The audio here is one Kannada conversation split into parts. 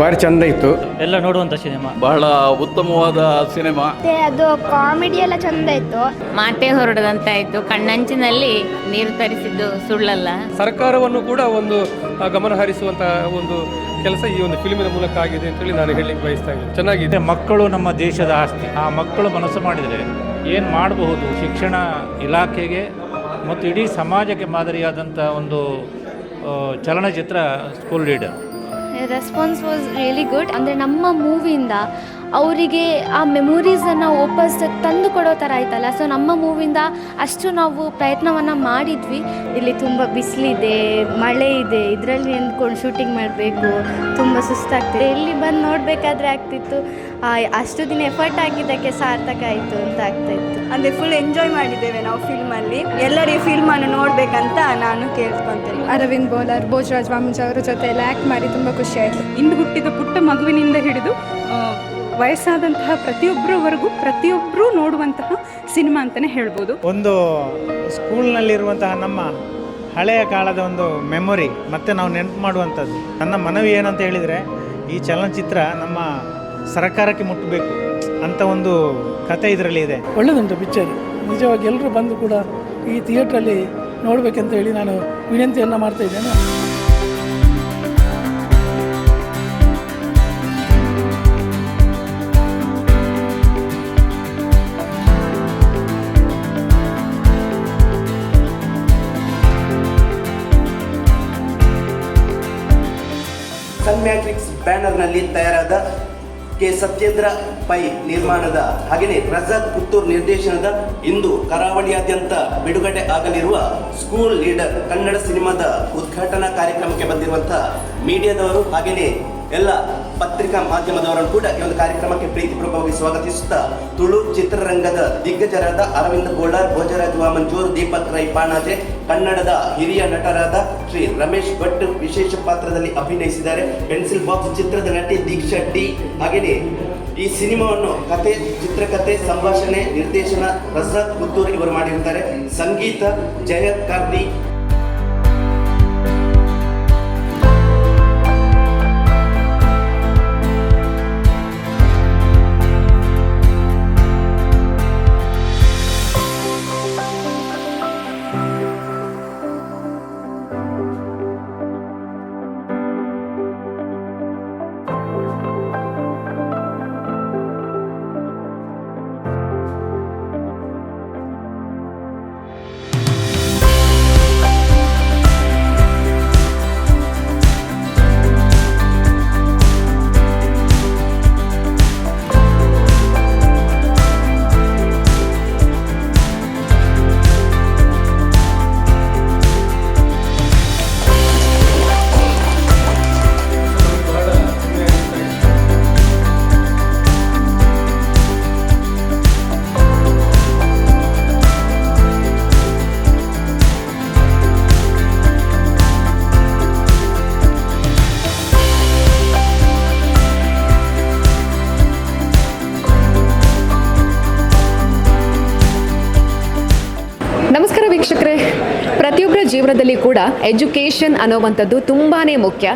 ಭಾರಿ ಚಂದ ಇತ್ತು. ಎಲ್ಲ ನೋಡುವಂತ ಸಿನಿಮಾ. ಬಹಳ ಉತ್ತಮವಾದ ಸಿನಿಮಾ. ಮತ್ತೆ ಅದು ಕಾಮಿಡಿ ಎಲ್ಲ ಚಂದ ಇತ್ತು. ಮಾತೆ ಹೊರಡದಂತಾಯ್ತು ಕಣ್ಣಂಚಿನಲ್ಲಿ ನೀರು ತರಿಸಿದ್ದು ಸುಳ್ಳಲ್ಲ. ಸರ್ಕಾರವನ್ನು ಕೂಡ ಒಂದು ಆ, ಗಮನ ಹರಿಸುವಂತಹ ಒಂದು ಕೆಲಸ ಈ ಒಂದು ಫಿಲ್ಮಿನ ಮೂಲಕ ಆಗಿದೆ ಅಂತೇಳಿ ನಾನು ಹೇಳಲಿಕ್ಕೆ ಬಯಸ್ತಾ ಇದ್ದೀನಿ. ಚೆನ್ನಾಗಿದೆ. ಮಕ್ಕಳು ನಮ್ಮ ದೇಶದ ಆಸ್ತಿ. ಆ ಮಕ್ಕಳು ಮನಸ್ಸು ಮಾಡಿದರೆ ಏನು ಮಾಡಬಹುದು? ಶಿಕ್ಷಣ ಇಲಾಖೆಗೆ ಮತ್ತು ಇಡೀ ಸಮಾಜಕ್ಕೆ ಮಾದರಿಯಾದಂಥ ಒಂದು ಆ, ಚಲನಚಿತ್ರ School Leader response was really good ಅಂದರೆ ನಮ್ಮ ಮೂವಿಯಿಂದ ಅವರಿಗೆ ಆ ಮೆಮೊರೀಸನ್ನು ವಾಪಸ್ ತಂದು ಕೊಡೋ ಥರ ಆಯ್ತಲ್ಲ? ಸೊ ನಮ್ಮ ಮೂವಿಂದ ಅಷ್ಟು ನಾವು ಪ್ರಯತ್ನವನ್ನು ಮಾಡಿದ್ವಿ. ಇಲ್ಲಿ ತುಂಬ ಬಿಸಿಲಿದೆ ಮಳೆ ಇದೆ ಇದರಲ್ಲಿ ನಿಂತ್ಕೊಂಡು ಶೂಟಿಂಗ್ ಮಾಡಬೇಕು ತುಂಬ ಸುಸ್ತಾಗ್ತಿದೆ. ಇಲ್ಲಿ ಬಂದು ನೋಡಬೇಕಾದ್ರೆ ಆಗ್ತಿತ್ತು ಆ, ಅಷ್ಟು ದಿನ ಎಫರ್ಟ್ ಆಗಿದ್ದಕ್ಕೆ ಸಾರ್ಥಕ ಆಯಿತು ಅಂತ ಆಗ್ತಾಯಿತ್ತು ಅಂದರೆ ಫುಲ್ ಎಂಜಾಯ್ ಮಾಡಿದ್ದೇವೆ ನಾವು ಫಿಲ್ಮಲ್ಲಿ ಎಲ್ಲರಿಗೂ ಫಿಲ್ಮನ್ನು ನೋಡಬೇಕಂತ ನಾನು ಕೇಳ್ಕೊತೇನೆ. ಅರವಿಂದ್ ಬೋಲರ್ ಭೋಜರಾಜ್ ವಾಮಂಜ ಅವರ ಜೊತೆ ಎಲ್ಲ ಆ್ಯಕ್ಟ್ ಮಾಡಿ ತುಂಬ ಖುಷಿ ಆಯಿತು. ಇಂದು ಹುಟ್ಟಿದ ಪುಟ್ಟ ಮಗುವಿನಿಂದ ಹಿಡಿದು ವಯಸ್ಸಾದಂತಹ ಪ್ರತಿಯೊಬ್ಬರವರೆಗೂ ಪ್ರತಿಯೊಬ್ಬರೂ ನೋಡುವಂತಹ ಸಿನಿಮಾ ಅಂತಲೇ ಹೇಳ್ಬೋದು. ಒಂದು ಸ್ಕೂಲ್ನಲ್ಲಿರುವಂತಹ ನಮ್ಮ ಹಳೆಯ ಕಾಲದ ಒಂದು ಮೆಮೊರಿ ಮತ್ತೆ ನಾವು ನೆನಪು ಮಾಡುವಂಥದ್ದು. ನನ್ನ ಮನವಿ ಏನಂತ ಹೇಳಿದರೆ ಈ ಚಲನಚಿತ್ರ ನಮ್ಮ ಸರ್ಕಾರಕ್ಕೆ ಮುಟ್ಟಬೇಕು ಅಂತ ಒಂದು ಕತೆ ಇದರಲ್ಲಿ ಇದೆ. ಒಳ್ಳೆದುಂಟು ಪಿಕ್ಚರ್. ನಿಜವಾಗಿ ಎಲ್ಲರೂ ಬಂದು ಕೂಡ ಈ ಥಿಯೇಟ್ರಲ್ಲಿ ನೋಡಬೇಕಂತ ಹೇಳಿ ನಾನು ವಿನಂತಿಯನ್ನು ಮಾಡ್ತಾ ಇದ್ದೇನೆ. ಬ್ಯಾನರ್ನಲ್ಲಿ ತಯಾರಾದ ಕೆ. ಸತ್ಯೇಂದ್ರ ಪೈ ನಿರ್ಮಾಣದ ಹಾಗೆಯೇ ರಜಾತ್ ಪುತ್ತೂರ್ ನಿರ್ದೇಶನದ ಇಂದು ಕರಾವಳಿಯಾದ್ಯಂತ ಬಿಡುಗಡೆ ಆಗಲಿರುವ ಸ್ಕೂಲ್ ಲೀಡರ್ ಕನ್ನಡ ಸಿನಿಮಾದ ಉದ್ಘಾಟನಾ ಕಾರ್ಯಕ್ರಮಕ್ಕೆ ಬಂದಿರುವಂತಹ ಮೀಡಿಯಾದವರು ಹಾಗೆಯೇ ಎಲ್ಲ ಪತ್ರಿಕಾ ಮಾಧ್ಯಮದವರನ್ನು ಕೂಡ ಈ ಒಂದು ಕಾರ್ಯಕ್ರಮಕ್ಕೆ ಪ್ರೀತಿಪೂರ್ವಕವಾಗಿ ಸ್ವಾಗತಿಸುತ್ತಾ ತುಳು ಚಿತ್ರರಂಗದ ದಿಗ್ಗಜರಾದ ಅರವಿಂದ್ ಗೋಳಾರ್, ಭೋಜರಾಜ್ ವಾಮಂಜೂರ್, ದೀಪಕ್ ರೈ ಪಾಣಾಜೆ ಕನ್ನಡದ ಹಿರಿಯ ನಟರಾದ ಶ್ರೀ ರಮೇಶ್ ಭಟ್ ವಿಶೇಷ ಪಾತ್ರದಲ್ಲಿ ಅಭಿನಯಿಸಿದ್ದಾರೆ. ಪೆನ್ಸಿಲ್ ಬಾಕ್ಸ್ ಚಿತ್ರದ ನಟಿ ದೀಕ್ಷಾ ಟಿ ಹಾಗೆಯೇ ಈ ಸಿನಿಮಾವನ್ನು ಕತೆ ಚಿತ್ರಕಥೆ ಸಂಭಾಷಣೆ, ನಿರ್ದೇಶನ ಪ್ರಸಾದ್ ಪುತ್ತೂರ್ ಇವರು ಮಾಡಿರುತ್ತಾರೆ. ಸಂಗೀತ ಜಯ ಕಾರ್ತಿ ಜೀವನದಲ್ಲಿ ಕೂಡ ಎಜುಕೇಷನ್ ಅನ್ನೋವಂಥದ್ದು ತುಂಬಾ ಮುಖ್ಯ.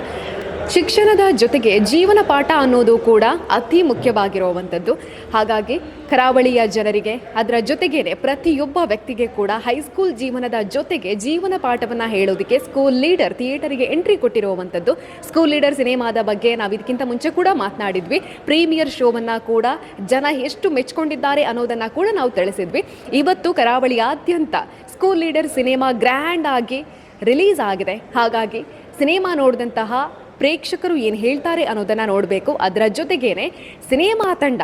ಶಿಕ್ಷಣದ ಜೊತೆಗೆ ಜೀವನ ಪಾಠ ಅನ್ನೋದು ಕೂಡ ಅತಿ ಮುಖ್ಯವಾಗಿರುವಂಥದ್ದು. ಹಾಗಾಗಿ ಕರಾವಳಿಯ ಜನರಿಗೆ ಅದರ ಜೊತೆಗೇನೆ ಪ್ರತಿಯೊಬ್ಬ ವ್ಯಕ್ತಿಗೆ ಕೂಡ ಹೈಸ್ಕೂಲ್ ಜೀವನದ ಜೊತೆಗೆ ಜೀವನ ಪಾಠವನ್ನು ಹೇಳೋದಕ್ಕೆ ಸ್ಕೂಲ್ ಲೀಡರ್ ಥಿಯೇಟರಿಗೆ ಎಂಟ್ರಿ ಕೊಟ್ಟಿರುವಂಥದ್ದು. ಸ್ಕೂಲ್ ಲೀಡರ್ ಸಿನಿಮಾದ ಬಗ್ಗೆ ನಾವು ಇದಕ್ಕಿಂತ ಮುಂಚೆ ಕೂಡ ಮಾತನಾಡಿದ್ವಿ. ಪ್ರೀಮಿಯರ್ ಶೋವನ್ನು ಕೂಡ ಜನ ಎಷ್ಟು ಮೆಚ್ಕೊಂಡಿದ್ದಾರೆ ಅನ್ನೋದನ್ನು ಕೂಡ ನಾವು ತಿಳಿಸಿದ್ವಿ. ಇವತ್ತು ಕರಾವಳಿಯಾದ್ಯಂತ ಸ್ಕೂಲ್ ಲೀಡರ್ ಸಿನಿಮಾ ಗ್ರ್ಯಾಂಡ್ ಆಗಿ ರಿಲೀಸ್ ಆಗಿದೆ. ಹಾಗಾಗಿ ಸಿನಿಮಾ ನೋಡಿದಂತಹ ಪ್ರೇಕ್ಷಕರು ಏನು ಹೇಳ್ತಾರೆ ಅನ್ನೋದನ್ನು ನೋಡಬೇಕು. ಅದರ ಜೊತೆಗೇನೆ ಸಿನಿಮಾ ತಂಡ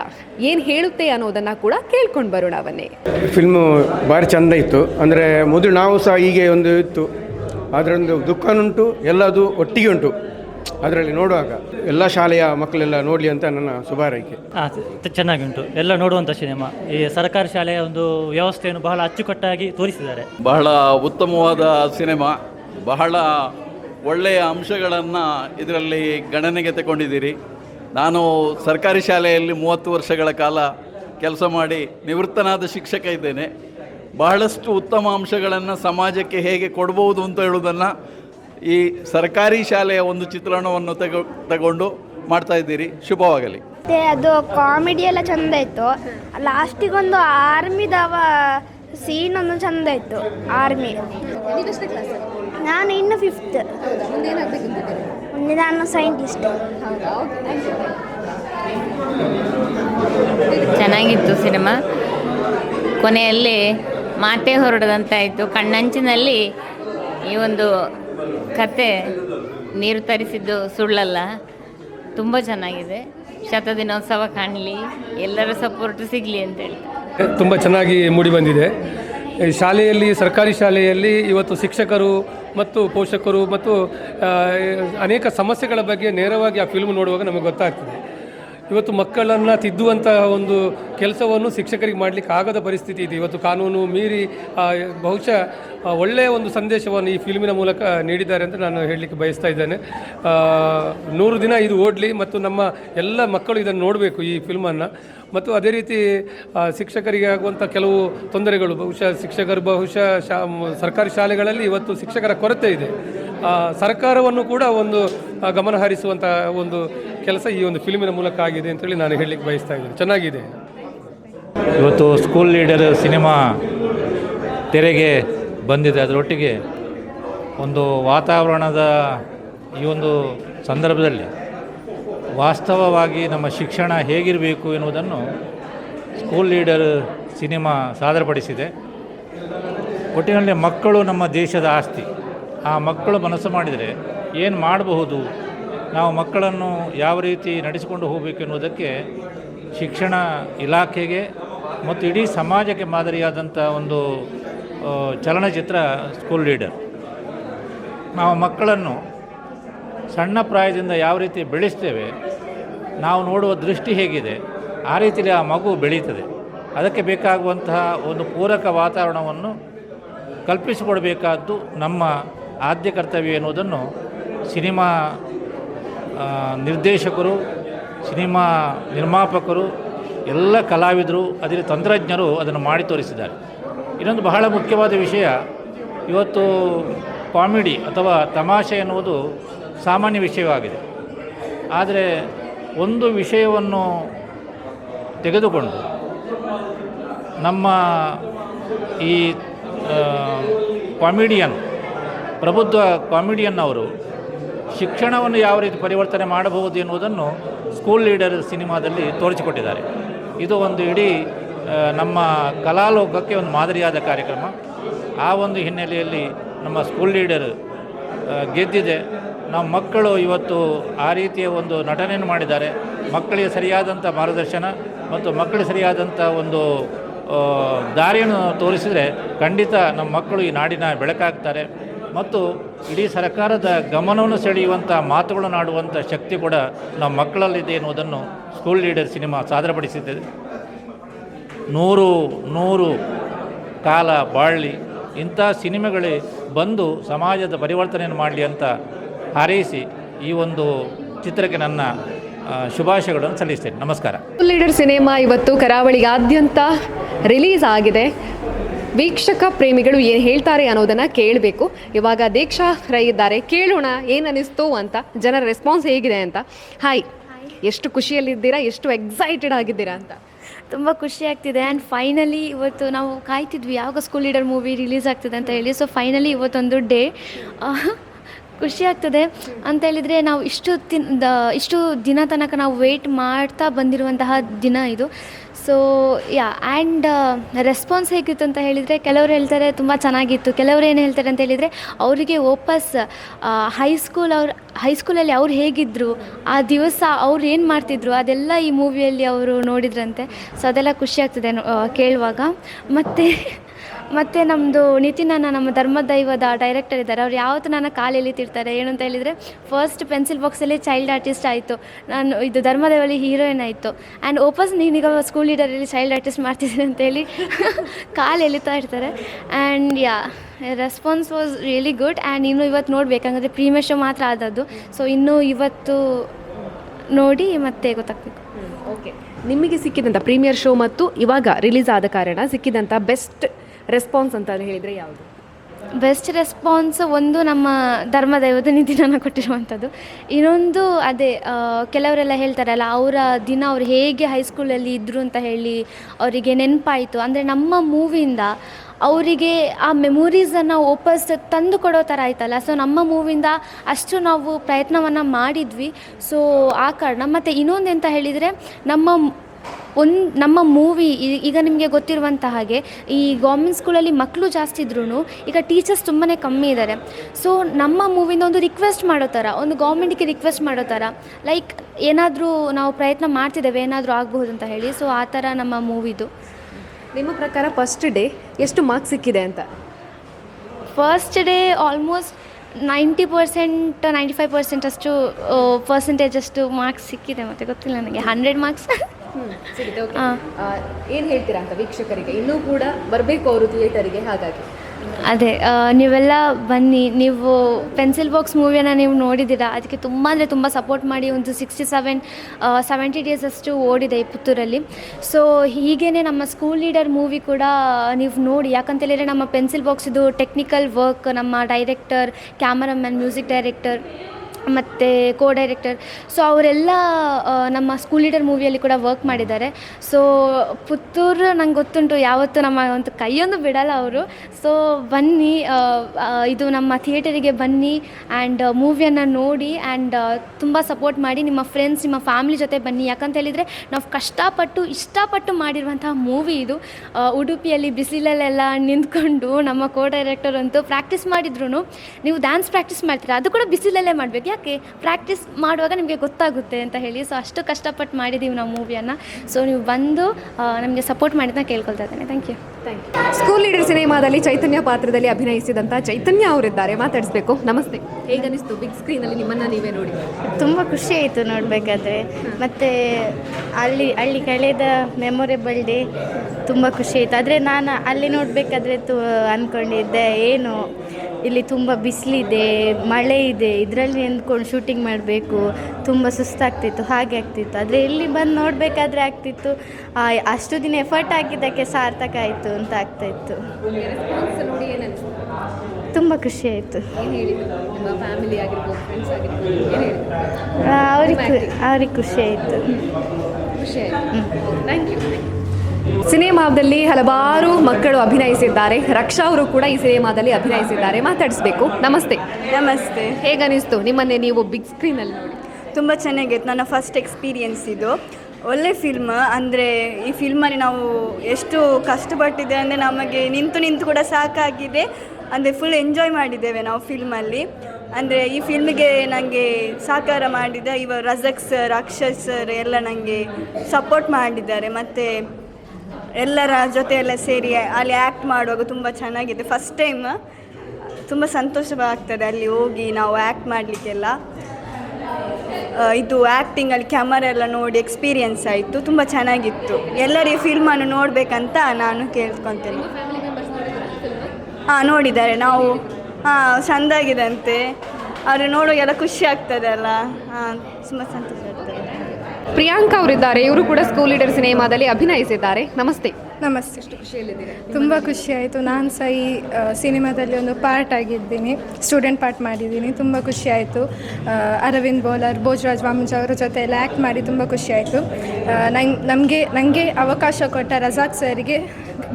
ಏನು ಹೇಳುತ್ತೆ ಅನ್ನೋದನ್ನು ಕೂಡ ಕೇಳ್ಕೊಂಡು ಬರೋಣ ಬನ್ನಿ. ಫಿಲ್ಮು ಭಾರಿ ಚೆಂದ ಇತ್ತು. ಅಂದರೆ ಮೊದಲು ನಾವು ಸಹ ಹೀಗೆ ಒಂದು ಇತ್ತು. ಅದರೊಂದು ದುಃಖನುಂಟು ಎಲ್ಲದೂ ಒಟ್ಟಿಗೆ ಉಂಟು. ಅದರಲ್ಲಿ ನೋಡುವಾಗ ಎಲ್ಲ ಶಾಲೆಯ ಮಕ್ಕಳೆಲ್ಲ ನೋಡಲಿ ಅಂತ ನನ್ನ ಶುಭಾರೈಕೆ. ಚೆನ್ನಾಗಿ ಉಂಟು. ಎಲ್ಲ ನೋಡುವಂಥ ಸಿನಿಮಾ. ಈ ಸರ್ಕಾರಿ ಶಾಲೆಯ ಒಂದು ವ್ಯವಸ್ಥೆಯನ್ನು ಬಹಳ ಅಚ್ಚುಕಟ್ಟಾಗಿ ತೋರಿಸಿದ್ದಾರೆ. ಬಹಳ ಉತ್ತಮವಾದ ಸಿನಿಮಾ. ಬಹಳ ಒಳ್ಳೆಯ ಅಂಶಗಳನ್ನು ಇದರಲ್ಲಿ ಗಣನೆಗೆ ತಗೊಂಡಿದ್ದೀರಿ. ನಾನು ಸರ್ಕಾರಿ ಶಾಲೆಯಲ್ಲಿ ಮೂವತ್ತು ವರ್ಷಗಳ ಕಾಲ ಕೆಲಸ ಮಾಡಿ ನಿವೃತ್ತನಾದ ಶಿಕ್ಷಕ ಇದ್ದೇನೆ. ಬಹಳಷ್ಟು ಉತ್ತಮ ಅಂಶಗಳನ್ನು ಸಮಾಜಕ್ಕೆ ಹೇಗೆ ಕೊಡ್ಬೋದು ಅಂತ ಹೇಳುವುದನ್ನು ಈ ಸರ್ಕಾರಿ ಶಾಲೆಯ ಒಂದು ಚಿತ್ರಣವನ್ನು ತಗೊ ತಗೊಂಡು ಮಾಡ್ತಾ ಇದ್ದೀರಿ. ಶುಭವಾಗಲಿ. ಮತ್ತು ಅದು ಕಾಮಿಡಿ ಎಲ್ಲ ಚಂದ ಇತ್ತು. ಲಾಸ್ಟಿಗೊಂದು ಆರ್ಮಿದವ ಸೀನ್ ಒಂದು ಚಂದ ಇತ್ತು ಆರ್ಮಿ. ನಾನು ಇನ್ನು ಫಿಫ್ತ್ ಮುಂದೆ ನಾನು ಸೈಂಟಿಸ್ಟ್ ಚೆನ್ನಾಗಿತ್ತು ಸಿನಿಮಾ. ಕೊನೆಯಲ್ಲಿ ಮಾತೇ ಹೊರಡದಂತಾಯಿತು. ಕಣ್ಣಂಚಿನಲ್ಲಿ ಈ ಒಂದು ಕತೆ ನೀರು ತರಿಸಿದ್ದು ಸುಳ್ಳಲ್ಲ. ತುಂಬ ಚೆನ್ನಾಗಿದೆ. ಶತದಿನೋತ್ಸವ ಕಾಣಲಿ. ಎಲ್ಲರ ಸಪೋರ್ಟ್ ಸಿಗಲಿ ಅಂತೇಳಿ ತುಂಬ ಚೆನ್ನಾಗಿ ಮೂಡಿ ಬಂದಿದೆ. ಈ ಶಾಲೆಯಲ್ಲಿ ಸರ್ಕಾರಿ ಶಾಲೆಯಲ್ಲಿ ಇವತ್ತು ಶಿಕ್ಷಕರು ಮತ್ತು ಪೋಷಕರು ಮತ್ತು ಅನೇಕ ಸಮಸ್ಯೆಗಳ ಬಗ್ಗೆ ನೇರವಾಗಿ ಆ ಫಿಲ್ಮ್ ನೋಡುವಾಗ ನಮಗೆ ಗೊತ್ತಾಗ್ತದೆ. ಇವತ್ತು ಮಕ್ಕಳನ್ನು ತಿದ್ದುವಂತಹ ಒಂದು ಕೆಲಸವನ್ನು ಶಿಕ್ಷಕರಿಗೆ ಮಾಡಲಿಕ್ಕೆ ಆಗದ ಪರಿಸ್ಥಿತಿ ಇದೆ. ಇವತ್ತು ಕಾನೂನು ಮೀರಿ ಬಹುಶಃ ಒಳ್ಳೆಯ ಒಂದು ಸಂದೇಶವನ್ನು ಈ ಫಿಲ್ಮಿನ ಮೂಲಕ ನೀಡಿದ್ದಾರೆ ಅಂತ ನಾನು ಹೇಳಲಿಕ್ಕೆ ಬಯಸ್ತಾ ಇದ್ದೇನೆ. ನೂರು ದಿನ ಇದು ಓಡಲಿ ಮತ್ತು ನಮ್ಮ ಎಲ್ಲ ಮಕ್ಕಳು ಇದನ್ನು ನೋಡಬೇಕು ಈ ಫಿಲ್ಮನ್ನು ಮತ್ತು ಅದೇ ರೀತಿ ಶಿಕ್ಷಕರಿಗೆ ಆಗುವಂಥ ಕೆಲವು ತೊಂದರೆಗಳು, ಬಹುಶಃ ಶಿಕ್ಷಕರು, ಬಹುಶಃ ಶಾ ಸರ್ಕಾರಿ ಶಾಲೆಗಳಲ್ಲಿ ಇವತ್ತು ಶಿಕ್ಷಕರ ಕೊರತೆ ಇದೆ. ಸರ್ಕಾರವನ್ನು ಕೂಡ ಒಂದು ಗಮನಹರಿಸುವಂಥ ಗಮನ ಹರಿಸುವಂಥ ಒಂದು ಕೆಲಸ ಈ ಒಂದು ಫಿಲ್ಮಿನ ಮೂಲಕ ಆಗಿದೆ ಅಂತೇಳಿ ನಾನು ಹೇಳಲಿಕ್ಕೆ ಬಯಸ್ತಾ ಇದ್ದೀನಿ. ಚೆನ್ನಾಗಿದೆ. ಇವತ್ತು ಸ್ಕೂಲ್ ಲೀಡರ್ ಸಿನಿಮಾ ತೆರೆಗೆ ಬಂದಿದೆ. ಅದರೊಟ್ಟಿಗೆ ಒಂದು ವಾತಾವರಣದ ಈ ಒಂದು ಸಂದರ್ಭದಲ್ಲಿ ವಾಸ್ತವವಾಗಿ ನಮ್ಮ ಶಿಕ್ಷಣ ಹೇಗಿರಬೇಕು ಎನ್ನುವುದನ್ನು ಸ್ಕೂಲ್ ಲೀಡರ್ ಸಿನಿಮಾ ಸಾದರಪಡಿಸಿದೆ. ಒಟ್ಟಿನಲ್ಲಿ ಮಕ್ಕಳು ನಮ್ಮ ದೇಶದ ಆಸ್ತಿ. ಆ ಮಕ್ಕಳು ಮನಸ್ಸು ಮಾಡಿದರೆ ಏನು ಮಾಡಬಹುದು? ನಾವು ಮಕ್ಕಳನ್ನು ಯಾವ ರೀತಿ ನಡೆಸಿಕೊಂಡು ಹೋಗಬೇಕು ಎನ್ನುವುದಕ್ಕೆ ಶಿಕ್ಷಣ ಇಲಾಖೆಗೆ ಮತ್ತು ಇಡೀ ಸಮಾಜಕ್ಕೆ ಮಾದರಿಯಾದಂಥ ಒಂದು ಚಲನಚಿತ್ರ ಸ್ಕೂಲ್ ಲೀಡರ್ ನಾವು ಮಕ್ಕಳನ್ನು ಸಣ್ಣ ಪ್ರಾಯದಿಂದ ಯಾವ ರೀತಿ ಬೆಳೆಸ್ತೇವೆ, ನಾವು ನೋಡುವ ದೃಷ್ಟಿ ಹೇಗಿದೆ, ಆ ರೀತಿಯಲ್ಲಿ ಆ ಮಗು ಬೆಳೀತದೆ. ಅದಕ್ಕೆ ಬೇಕಾಗುವಂತಹ ಒಂದು ಪೂರಕ ವಾತಾವರಣವನ್ನು ಕಲ್ಪಿಸಿಕೊಡಬೇಕಾದ್ದು ನಮ್ಮ ಆದ್ಯ ಕರ್ತವ್ಯ ಎನ್ನುವುದನ್ನು ಸಿನಿಮಾ ನಿರ್ದೇಶಕರು, ಸಿನಿಮಾ ನಿರ್ಮಾಪಕರು, ಎಲ್ಲ ಕಲಾವಿದರು ಅದರ ತಂತ್ರಜ್ಞರು ಅದನ್ನು ಮಾಡಿ ತೋರಿಸಿದ್ದಾರೆ. ಇನ್ನೊಂದು ಬಹಳ ಮುಖ್ಯವಾದ ವಿಷಯ, ಇವತ್ತು ಕಾಮಿಡಿ ಅಥವಾ ತಮಾಷೆ ಎನ್ನುವುದು ಸಾಮಾನ್ಯ ವಿಷಯವಾಗಿದೆ. ಆದರೆ ಒಂದು ವಿಷಯವನ್ನು ತೆಗೆದುಕೊಂಡು ನಮ್ಮ ಈ ಕಾಮಿಡಿಯನ್ ಪ್ರಬುದ್ಧ ಕಾಮಿಡಿಯನ್ ಅವರು ಶಿಕ್ಷಣವನ್ನು ಯಾವ ರೀತಿ ಪರಿವರ್ತನೆ ಮಾಡಬಹುದು ಎನ್ನುವುದನ್ನು ಸ್ಕೂಲ್ ಲೀಡರ್ ಸಿನಿಮಾದಲ್ಲಿ ತೋರಿಸಿಕೊಟ್ಟಿದ್ದಾರೆ. ಇದು ಒಂದು ಇಡೀ ನಮ್ಮ ಕಲಾಲೋಕಕ್ಕೆ ಒಂದು ಮಾದರಿಯಾದ ಕಾರ್ಯಕ್ರಮ. ಆ ಒಂದು ಹಿನ್ನೆಲೆಯಲ್ಲಿ ನಮ್ಮ ಸ್ಕೂಲ್ ಲೀಡರ್ ಗೆದ್ದಿದೆ. ನಮ್ಮ ಮಕ್ಕಳು ಇವತ್ತು ಆ ರೀತಿಯ ಒಂದು ನಟನೆಯನ್ನು ಮಾಡಿದ್ದಾರೆ. ಮಕ್ಕಳಿಗೆ ಸರಿಯಾದಂಥ ಮಾರ್ಗದರ್ಶನ ಮತ್ತು ಮಕ್ಕಳಿಗೆ ಸರಿಯಾದಂಥ ಒಂದು ದಾರಿಯನ್ನು ತೋರಿಸಿದರೆ ಖಂಡಿತ ನಮ್ಮ ಮಕ್ಕಳು ಈ ನಾಡಿನ ಬೆಳಕಾಗ್ತಾರೆ. ಮತ್ತು ಇಡೀ ಸರ್ಕಾರದ ಗಮನವನ್ನು ಸೆಳೆಯುವಂಥ ಮಾತುಗಳನ್ನು ಆಡುವಂಥ ಶಕ್ತಿ ಕೂಡ ನಮ್ಮ ಮಕ್ಕಳಲ್ಲಿದೆ ಎನ್ನುವುದನ್ನು ಸ್ಕೂಲ್ ಲೀಡರ್ ಸಿನಿಮಾ ಸಾಧನಪಡಿಸಿದೆ ನೂರು ನೂರು ಕಾಲ ಬಾಳ್ಳಿ ಇಂಥ ಸಿನಿಮಾಗಳೇ ಬಂದು ಸಮಾಜದ ಪರಿವರ್ತನೆಯನ್ನು ಮಾಡಲಿ ಅಂತ ಹಾರೈಸಿ ಈ ಒಂದು ಚಿತ್ರಕ್ಕೆ ನನ್ನ ಶುಭಾಶಯಗಳನ್ನು ಸಲ್ಲಿಸ್ತೇನೆ. ನಮಸ್ಕಾರ. ಲೀಡರ್ ಸಿನಿಮಾ ಇವತ್ತು ಕರಾವಳಿಗಾದ್ಯಂತ ರಿಲೀಸ್ ಆಗಿದೆ. ವೀಕ್ಷಕ ಪ್ರೇಮಿಗಳು ಏನು ಹೇಳ್ತಾರೆ ಅನ್ನೋದನ್ನು ಕೇಳಬೇಕು. ಇವಾಗ ದೀಕ್ಷಾ ರೈ ಇದ್ದಾರೆ. ಕೇಳೋಣ ಏನು ಅನಿಸ್ತು ಅಂತ ಜನರ ರೆಸ್ಪಾನ್ಸ್ ಹೇಗಿದೆ ಅಂತ. ಹಾಯ್ ಎಷ್ಟು ಖುಷಿಯಲ್ಲಿದ್ದೀರಾ? ಎಷ್ಟು ಎಕ್ಸೈಟೆಡ್ ಆಗಿದ್ದೀರಾ ಅಂತ. ತುಂಬ ಖುಷಿ ಆಗ್ತಿದೆ. ಆ್ಯಂಡ್ ಫೈನಲಿ ಇವತ್ತು ನಾವು ಕಾಯ್ತಿದ್ವಿ. ಯಾವಾಗ ಸ್ಕೂಲ್ ಲೀಡರ್ ಮೂವಿ ರಿಲೀಸ್ ಆಗ್ತಿದೆ ಅಂತ ಹೇಳಿ. ಸೊ ಫೈನಲಿ ಇವತ್ತೊಂದು ಡೇ ಖುಷಿ ಆಗ್ತದೆ ಅಂತ ಹೇಳಿದರೆ ನಾವು ಇಷ್ಟು ತಿನ್ ಇಷ್ಟು ದಿನ ತನಕ ನಾವು ವೆಯ್ಟ್ ಮಾಡ್ತಾ ಬಂದಿರುವಂತಹ ದಿನ ಇದು. ಸೊ ಯಾ ಆ್ಯಂಡ್ ರೆಸ್ಪಾನ್ಸ್ ಹೇಗಿತ್ತು ಅಂತ ಹೇಳಿದರೆ ಕೆಲವರು ಹೇಳ್ತಾರೆ ತುಂಬ ಚೆನ್ನಾಗಿತ್ತು. ಕೆಲವರು ಏನು ಹೇಳ್ತಾರೆ ಅಂತ ಹೇಳಿದರೆ ಅವರಿಗೆ ವಾಪಸ್ ಹೈಸ್ಕೂಲ್ ಅವ್ರು ಹೈಸ್ಕೂಲಲ್ಲಿ ಅವ್ರು ಹೇಗಿದ್ದರು ಆ ದಿವಸ ಅವ್ರು ಏನು ಮಾಡ್ತಿದ್ರು, ಅದೆಲ್ಲ ಈ ಮೂವಿಯಲ್ಲಿ ಅವರು ನೋಡಿದ್ರಂತೆ. ಸೊ ಅದೆಲ್ಲ ಖುಷಿ ಆಗ್ತದೆ ಕೇಳುವಾಗ. ಮತ್ತು ಮತ್ತು ನಮ್ಮದು ನಿತಿನ್ ಅಣ್ಣ ನಮ್ಮ ಧರ್ಮದೈವದ ಡೈರೆಕ್ಟರ್ ಇದ್ದಾರೆ. ಅವ್ರು ಯಾವತ್ತು ನನ್ನ ಕಾಲು ಎಳಿತಿರ್ತಾರೆ? ಏನು ಅಂತ ಹೇಳಿದರೆ ಫಸ್ಟ್ ಪೆನ್ಸಿಲ್ ಬಾಕ್ಸಲ್ಲಿ ಚೈಲ್ಡ್ ಆರ್ಟಿಸ್ಟ್ ಆಯಿತು. ನಾನು ಇದು ಧರ್ಮದೈವಲ್ಲಿ ಹೀರೋಯಿನ್ ಆಯಿತು. ಆ್ಯಂಡ್ ವಾಪಸ್ ನೀನೀಗ ಸ್ಕೂಲ್ ಲೀಡರಲ್ಲಿ ಚೈಲ್ಡ್ ಆರ್ಟಿಸ್ಟ್ ಮಾಡ್ತಿದ್ದೀನಿ ಅಂತೇಳಿ ಕಾಲು ಎಳಿತಾ ಇರ್ತಾರೆ. And yeah response was really good and ಇನ್ನೂ ಇವತ್ತು ನೋಡಬೇಕಂದ್ರೆ ಪ್ರೀಮಿಯರ್ ಶೋ ಮಾತ್ರ ಆದದ್ದು. ಸೊ ಇನ್ನೂ ಇವತ್ತು ನೋಡಿ ಮತ್ತೆ ಗೊತ್ತಾಗ್ಬೇಕು. ಓಕೆ ನಿಮಗೆ ಸಿಕ್ಕಿದಂಥ ಪ್ರೀಮಿಯರ್ ಶೋ ಮತ್ತು ಇವಾಗ ರಿಲೀಸ್ ಆದ ಕಾರಣ ಸಿಕ್ಕಿದಂಥ ಬೆಸ್ಟ್ ರೆಸ್ಪಾನ್ಸ್ ಅಂತ ಹೇಳಿದರೆ ಯಾವುದು? ಬೆಸ್ಟ್ ರೆಸ್ಪಾನ್ಸ್ ಒಂದು ನಮ್ಮ ಧರ್ಮದೈವದ ನಿಧಿನ ಕೊಟ್ಟಿರುವಂಥದ್ದು. ಇನ್ನೊಂದು ಅದೇ ಕೆಲವರೆಲ್ಲ ಹೇಳ್ತಾರಲ್ಲ, ಅವರ ದಿನ ಅವ್ರು ಹೇಗೆ ಹೈಸ್ಕೂಲಲ್ಲಿ ಇದ್ದರು ಅಂತ ಹೇಳಿ ಅವರಿಗೆ ನೆನಪಾಯಿತು. ಅಂದರೆ ನಮ್ಮ ಮೂವಿಯಿಂದ ಅವರಿಗೆ ಆ ಮೆಮೊರೀಸನ್ನು ವಾಪಸ್ ತಂದು ಕೊಡೋ ಥರ ಆಯ್ತಲ್ಲ. ಸೊ ನಮ್ಮ ಮೂವಿಂದ ಅಷ್ಟು ನಾವು ಪ್ರಯತ್ನವನ್ನು ಮಾಡಿದ್ವಿ. ಸೊ ಆ ಕಾರಣ. ಮತ್ತು ಇನ್ನೊಂದು ಎಂತ ಹೇಳಿದರೆ, ನಮ್ಮ ಒಂದು ನಮ್ಮ ಮೂವಿ ಈಗ ನಿಮಗೆ ಗೊತ್ತಿರುವಂಥ ಹಾಗೆ ಈ ಗೌರ್ಮೆಂಟ್ ಸ್ಕೂಲಲ್ಲಿ ಮಕ್ಕಳು ಜಾಸ್ತಿ ಇದ್ರೂ ಈಗ ಟೀಚರ್ಸ್ ತುಂಬಾ ಕಮ್ಮಿ ಇದ್ದಾರೆ ಸೊ ನಮ್ಮ ಮೂವಿಂದ ಒಂದು ರಿಕ್ವೆಸ್ಟ್ ಮಾಡೋ ಥರ ಒಂದು ಗೌರ್ಮೆಂಟಿಗೆ ರಿಕ್ವೆಸ್ಟ್ ಮಾಡೋ ಥರ ಲೈಕ್ ಏನಾದರೂ ನಾವು ಪ್ರಯತ್ನ ಮಾಡ್ತಿದ್ದೇವೆ ಏನಾದರೂ ಆಗಬಹುದು ಅಂತ ಹೇಳಿ. ಸೊ ಆ ಥರ ನಮ್ಮ ಮೂವಿದು. ನಿಮ್ಮ ಪ್ರಕಾರ ಫಸ್ಟ್ ಡೇ ಎಷ್ಟು ಮಾರ್ಕ್ಸ್ ಸಿಕ್ಕಿದೆ ಅಂತ? First day almost ninety percent ninety five percent ಅಷ್ಟು ಪರ್ಸೆಂಟೇಜ್ ಅಷ್ಟು ಮಾರ್ಕ್ಸ್ ಸಿಕ್ಕಿದೆ ಮತ್ತು ಗೊತ್ತಿಲ್ಲ ನನಗೆ. ಹಂಡ್ರೆಡ್ ಮಾರ್ಕ್ಸ್ ಹಾಂ. ಏನು ಹೇಳ್ತೀರಾ ಅಂತ ವೀಕ್ಷಕರಿಗೆ? ಇನ್ನೂ ಕೂಡ ಬರಬೇಕು ಅವರು ಥಿಯೇಟರಿಗೆ ಹಾಗಾಗಿ. ಅದೇ ನೀವೆಲ್ಲ ಬನ್ನಿ ನೀವು ಪೆನ್ಸಿಲ್ ಬಾಕ್ಸ್ ಮೂವಿಯನ್ನು ನೀವು ನೋಡಿದ್ದೀರಾ? ಅದಕ್ಕೆ ತುಂಬ ಅಂದರೆ ತುಂಬ ಸಪೋರ್ಟ್ ಮಾಡಿ ಒಂದು ಸಿಕ್ಸ್ಟಿ ಸೆವೆನ್ ಸೆವೆಂಟಿ ಡೇಸ್ ಅಷ್ಟು ಓಡಿದೆ ಈ ಪುತ್ತೂರಲ್ಲಿ. ಸೊ ಹೀಗೇ ನಮ್ಮ ಸ್ಕೂಲ್ ಲೀಡರ್ ಮೂವಿ ಕೂಡ ನೀವು ನೋಡಿ ಯಾಕಂತೇಳಿದರೆ ನಮ್ಮ ಪೆನ್ಸಿಲ್ ಬಾಕ್ಸಿದು ಟೆಕ್ನಿಕಲ್ ವರ್ಕ್ ನಮ್ಮ ಡೈರೆಕ್ಟರ್ ಕ್ಯಾಮರಾಮ್ಯಾನ್ ಮ್ಯೂಸಿಕ್ ಡೈರೆಕ್ಟರ್ ಮತ್ತು ಕೋ ಡೈರೆಕ್ಟರ್ ಸೊ ಅವರೆಲ್ಲ ನಮ್ಮ ಸ್ಕೂಲ್ ಲೀಡರ್ ಮೂವಿಯಲ್ಲಿ ಕೂಡ ವರ್ಕ್ ಮಾಡಿದ್ದಾರೆ. ಸೊ ಪುತ್ತೂರು ನಂಗೆ ಗೊತ್ತುಂಟು, ಯಾವತ್ತೂ ನಮ್ಮ ಒಂದು ಕೈಯೊಂದು ಬಿಡಲ್ಲ ಅವರು. ಸೊ ಬನ್ನಿ ಇದು ನಮ್ಮ ಥಿಯೇಟರಿಗೆ ಬನ್ನಿ ಆ್ಯಂಡ್ ಮೂವಿಯನ್ನು ನೋಡಿ ಆ್ಯಂಡ್ ತುಂಬ ಸಪೋರ್ಟ್ ಮಾಡಿ ನಿಮ್ಮ ಫ್ರೆಂಡ್ಸ್ ನಿಮ್ಮ ಫ್ಯಾಮ್ಲಿ ಜೊತೆ ಬನ್ನಿ. ಯಾಕಂತ ಹೇಳಿದರೆ, ನಾವು ಕಷ್ಟಪಟ್ಟು, ಇಷ್ಟಪಟ್ಟು ಮಾಡಿರುವಂತಹ ಮೂವಿ ಇದು. ಉಡುಪಿಯಲ್ಲಿ ಬಿಸಿಲಲ್ಲೆಲ್ಲ ನಿಂತ್ಕೊಂಡು ನಮ್ಮ ಕೋ ಡೈರೆಕ್ಟರ್ ಅಂತೂ ಪ್ರಾಕ್ಟೀಸ್ ಮಾಡಿದ್ರು ನೀವು ಡ್ಯಾನ್ಸ್ ಪ್ರಾಕ್ಟೀಸ್ ಮಾಡ್ತೀರಾ? ಅದು ಕೂಡ ಬಿಸಿಲಲ್ಲೇ ಮಾಡಬೇಕು. ಯಾಕೆ ಪ್ರಾಕ್ಟೀಸ್ ಮಾಡುವಾಗ ನಿಮಗೆ ಗೊತ್ತಾಗುತ್ತೆ ಅಂತ ಹೇಳಿ. ಸೊ ಅಷ್ಟು ಕಷ್ಟಪಟ್ಟು ಮಾಡಿದ್ದೀವಿ ನಾವು ಮೂವಿಯನ್ನು. ಸೊ ನೀವು ಬಂದು ನಮಗೆ ಸಪೋರ್ಟ್ ಮಾಡಿದ್ನ ಕೇಳ್ಕೊಳ್ತಾ ಇದ್ದೇನೆ. Thank you thank you School Leader ಸಿನಿಮಾದಲ್ಲಿ ಚೈತನ್ಯ ಪಾತ್ರದಲ್ಲಿ ಅಭಿನಯಿಸಿದಂಥ ಚೈತನ್ಯ ಅವರಿದ್ದಾರೆ. ಮಾತಾಡಿಸ್ಬೇಕು. ನಮಸ್ತೆ. ಹೇಗನಿಸ್ತು ಬಿಗ್ ಸ್ಕ್ರೀನಲ್ಲಿ ನಿಮ್ಮನ್ನು ನೀವೇ ನೋಡಿ? ತುಂಬ ಖುಷಿ ಆಯಿತು ನೋಡಬೇಕಾದ್ರೆ. ಮತ್ತು ಅಲ್ಲಿ ಅಲ್ಲಿ ಕಳೆದ ಮೆಮೊರೇಬಲ್ ಡೇ ತುಂಬ ಖುಷಿ ಆಯಿತು. ಆದರೆ ನಾನು ಅಲ್ಲಿ ನೋಡಬೇಕಾದ್ರೆ ತು ಅಂದ್ಕೊಂಡಿದ್ದೆ ಏನು ಇಲ್ಲಿ ತುಂಬ ಬಿಸಿಲಿದೆ ಮಳೆ ಇದೆ ಇದರಲ್ಲಿ ಅಂದ್ಕೊಂಡು ಶೂಟಿಂಗ್ ಮಾಡಬೇಕು ತುಂಬ ಸುಸ್ತಾಗ್ತಿತ್ತು ಹಾಗೆ ಆಗ್ತಿತ್ತು. ಆದರೆ ಇಲ್ಲಿ ಬಂದು ನೋಡಬೇಕಾದ್ರೆ ಆಗ್ತಿತ್ತು ಅಷ್ಟು ದಿನ ಎಫರ್ಟ್ ಹಾಕಿದ್ದಕ್ಕೆ ಸಾರ್ಥಕ ಆಯಿತು ಅಂತ ಆಗ್ತಾಯಿತ್ತು ತುಂಬ ಖುಷಿ ಆಯಿತು. ಅವ್ರಿಗೆ ಅವ್ರಿಗೆ ಖುಷಿ ಆಯಿತು. ಖುಷಿ ಆಯಿತು. ಥ್ಯಾಂಕ್ ಯು ಸಿನಿಮಾದಲ್ಲಿ ಹಲವಾರು ಮಕ್ಕಳು ಅಭಿನಯಿಸಿದ್ದಾರೆ. ರಕ್ಷಾ ಅವರು ಕೂಡ ಈ ಸಿನಿಮಾದಲ್ಲಿ ಅಭಿನಯಿಸಿದ್ದಾರೆ. ಮಾತಾಡಿಸ್ಬೇಕು. ನಮಸ್ತೆ. ನಮಸ್ತೆ. ಹೇಗನಿಸ್ತು ನಿಮ್ಮನ್ನೇ ನೀವು ಬಿಗ್ ಸ್ಕ್ರೀನಲ್ಲಿ ನೋಡಿ. ತುಂಬ ಚೆನ್ನಾಗಿತ್ತು ನನ್ನ ಫಸ್ಟ್ ಎಕ್ಸ್ಪೀರಿಯನ್ಸ್ ಇದು. ಒಳ್ಳೆ ಫಿಲ್ಮ್ ಅಂದರೆ ಈ ಫಿಲ್ಮಲ್ಲಿ ನಾವು ಎಷ್ಟು ಕಷ್ಟಪಟ್ಟಿದೆ ಅಂದರೆ ನಮಗೆ ನಿಂತು ನಿಂತು ಕೂಡ ಸಾಕಾಗಿದೆ. ಅಂದರೆ ಫುಲ್ ಎಂಜಾಯ್ ಮಾಡಿದ್ದೇವೆ ನಾವು ಫಿಲ್ಮಲ್ಲಿ ಅಂದರೆ ಈ ಫಿಲ್ಮಿಗೆ ನನಗೆ ಸಹಕಾರ ಮಾಡಿದ ಇವ ರಜಕ್ ಸರ್ ಅಕ್ಷಯ್ ಸರ್ ಎಲ್ಲ ನನಗೆ ಸಪೋರ್ಟ್ ಮಾಡಿದ್ದಾರೆ. ಮತ್ತು ಎಲ್ಲರ ಜೊತೆ ಎಲ್ಲ ಸೇರಿ ಅಲ್ಲಿ ಆ್ಯಕ್ಟ್ ಮಾಡುವಾಗ ತುಂಬ ಚೆನ್ನಾಗಿದೆ. ಫಸ್ಟ್ ಟೈಮ್ ತುಂಬ ಸಂತೋಷವಾಗ್ತದೆ ಅಲ್ಲಿ ಹೋಗಿ ನಾವು ಆ್ಯಕ್ಟ್ ಮಾಡಲಿಕ್ಕೆಲ್ಲ. ಇದು ಆ್ಯಕ್ಟಿಂಗಲ್ಲಿ ಕ್ಯಾಮರಾ ಎಲ್ಲ ನೋಡಿ ಎಕ್ಸ್ಪೀರಿಯನ್ಸ್ ಆಯಿತು, ತುಂಬ ಚೆನ್ನಾಗಿತ್ತು. ಎಲ್ಲರೂ ಈ ಫಿಲ್ಮನ್ನು ನೋಡಬೇಕಂತ ನಾನು ಕೇಳ್ಕೊತೇನೆ. ಹಾಂ, ನೋಡಿದ್ದಾರೆ. ನಾವು, ಹಾಂ ಅಂತೆ ಅವರು ನೋಡುವಾಗೆಲ್ಲ ಖುಷಿ ಆಗ್ತದಲ್ಲ. ಹಾಂ, ತುಂಬ ಸಂತೋಷ. ಪ್ರಿಯಾಂಕಾ ಅವರಿದ್ದಾರೆ. ಇವರು ಕೂಡ ಸ್ಕೂಲ್ ಲೀಡರ್ ಸಿನಿಮಾದಲ್ಲಿ ಅಭಿನಯಿಸಿದ್ದಾರೆ. ನಮಸ್ತೆ. ನಮಸ್ತೆ. ತುಂಬ ಖುಷಿ ಆಯಿತು. ನಾನು ಸಹ ಈ ಸಿನಿಮಾದಲ್ಲಿ ಒಂದು ಪಾರ್ಟ್ ಆಗಿದ್ದೀನಿ. ಸ್ಟೂಡೆಂಟ್ ಪಾರ್ಟ್ ಮಾಡಿದ್ದೀನಿ. ತುಂಬ ಖುಷಿ ಆಯಿತು. ಅರವಿಂದ್ ಬೋಲರ್, ಭೋಜರಾಜ್ ವಾಮಂಜ ಅವರ ಜೊತೆ ಎಲ್ಲ ಆ್ಯಕ್ಟ್ ಮಾಡಿ ತುಂಬ ಖುಷಿ ಆಯಿತು. ನಂಗೆ ನಮಗೆ ನನಗೆ ಅವಕಾಶ ಕೊಟ್ಟ ರಜಾಕ್ ಸರ್ಗೆ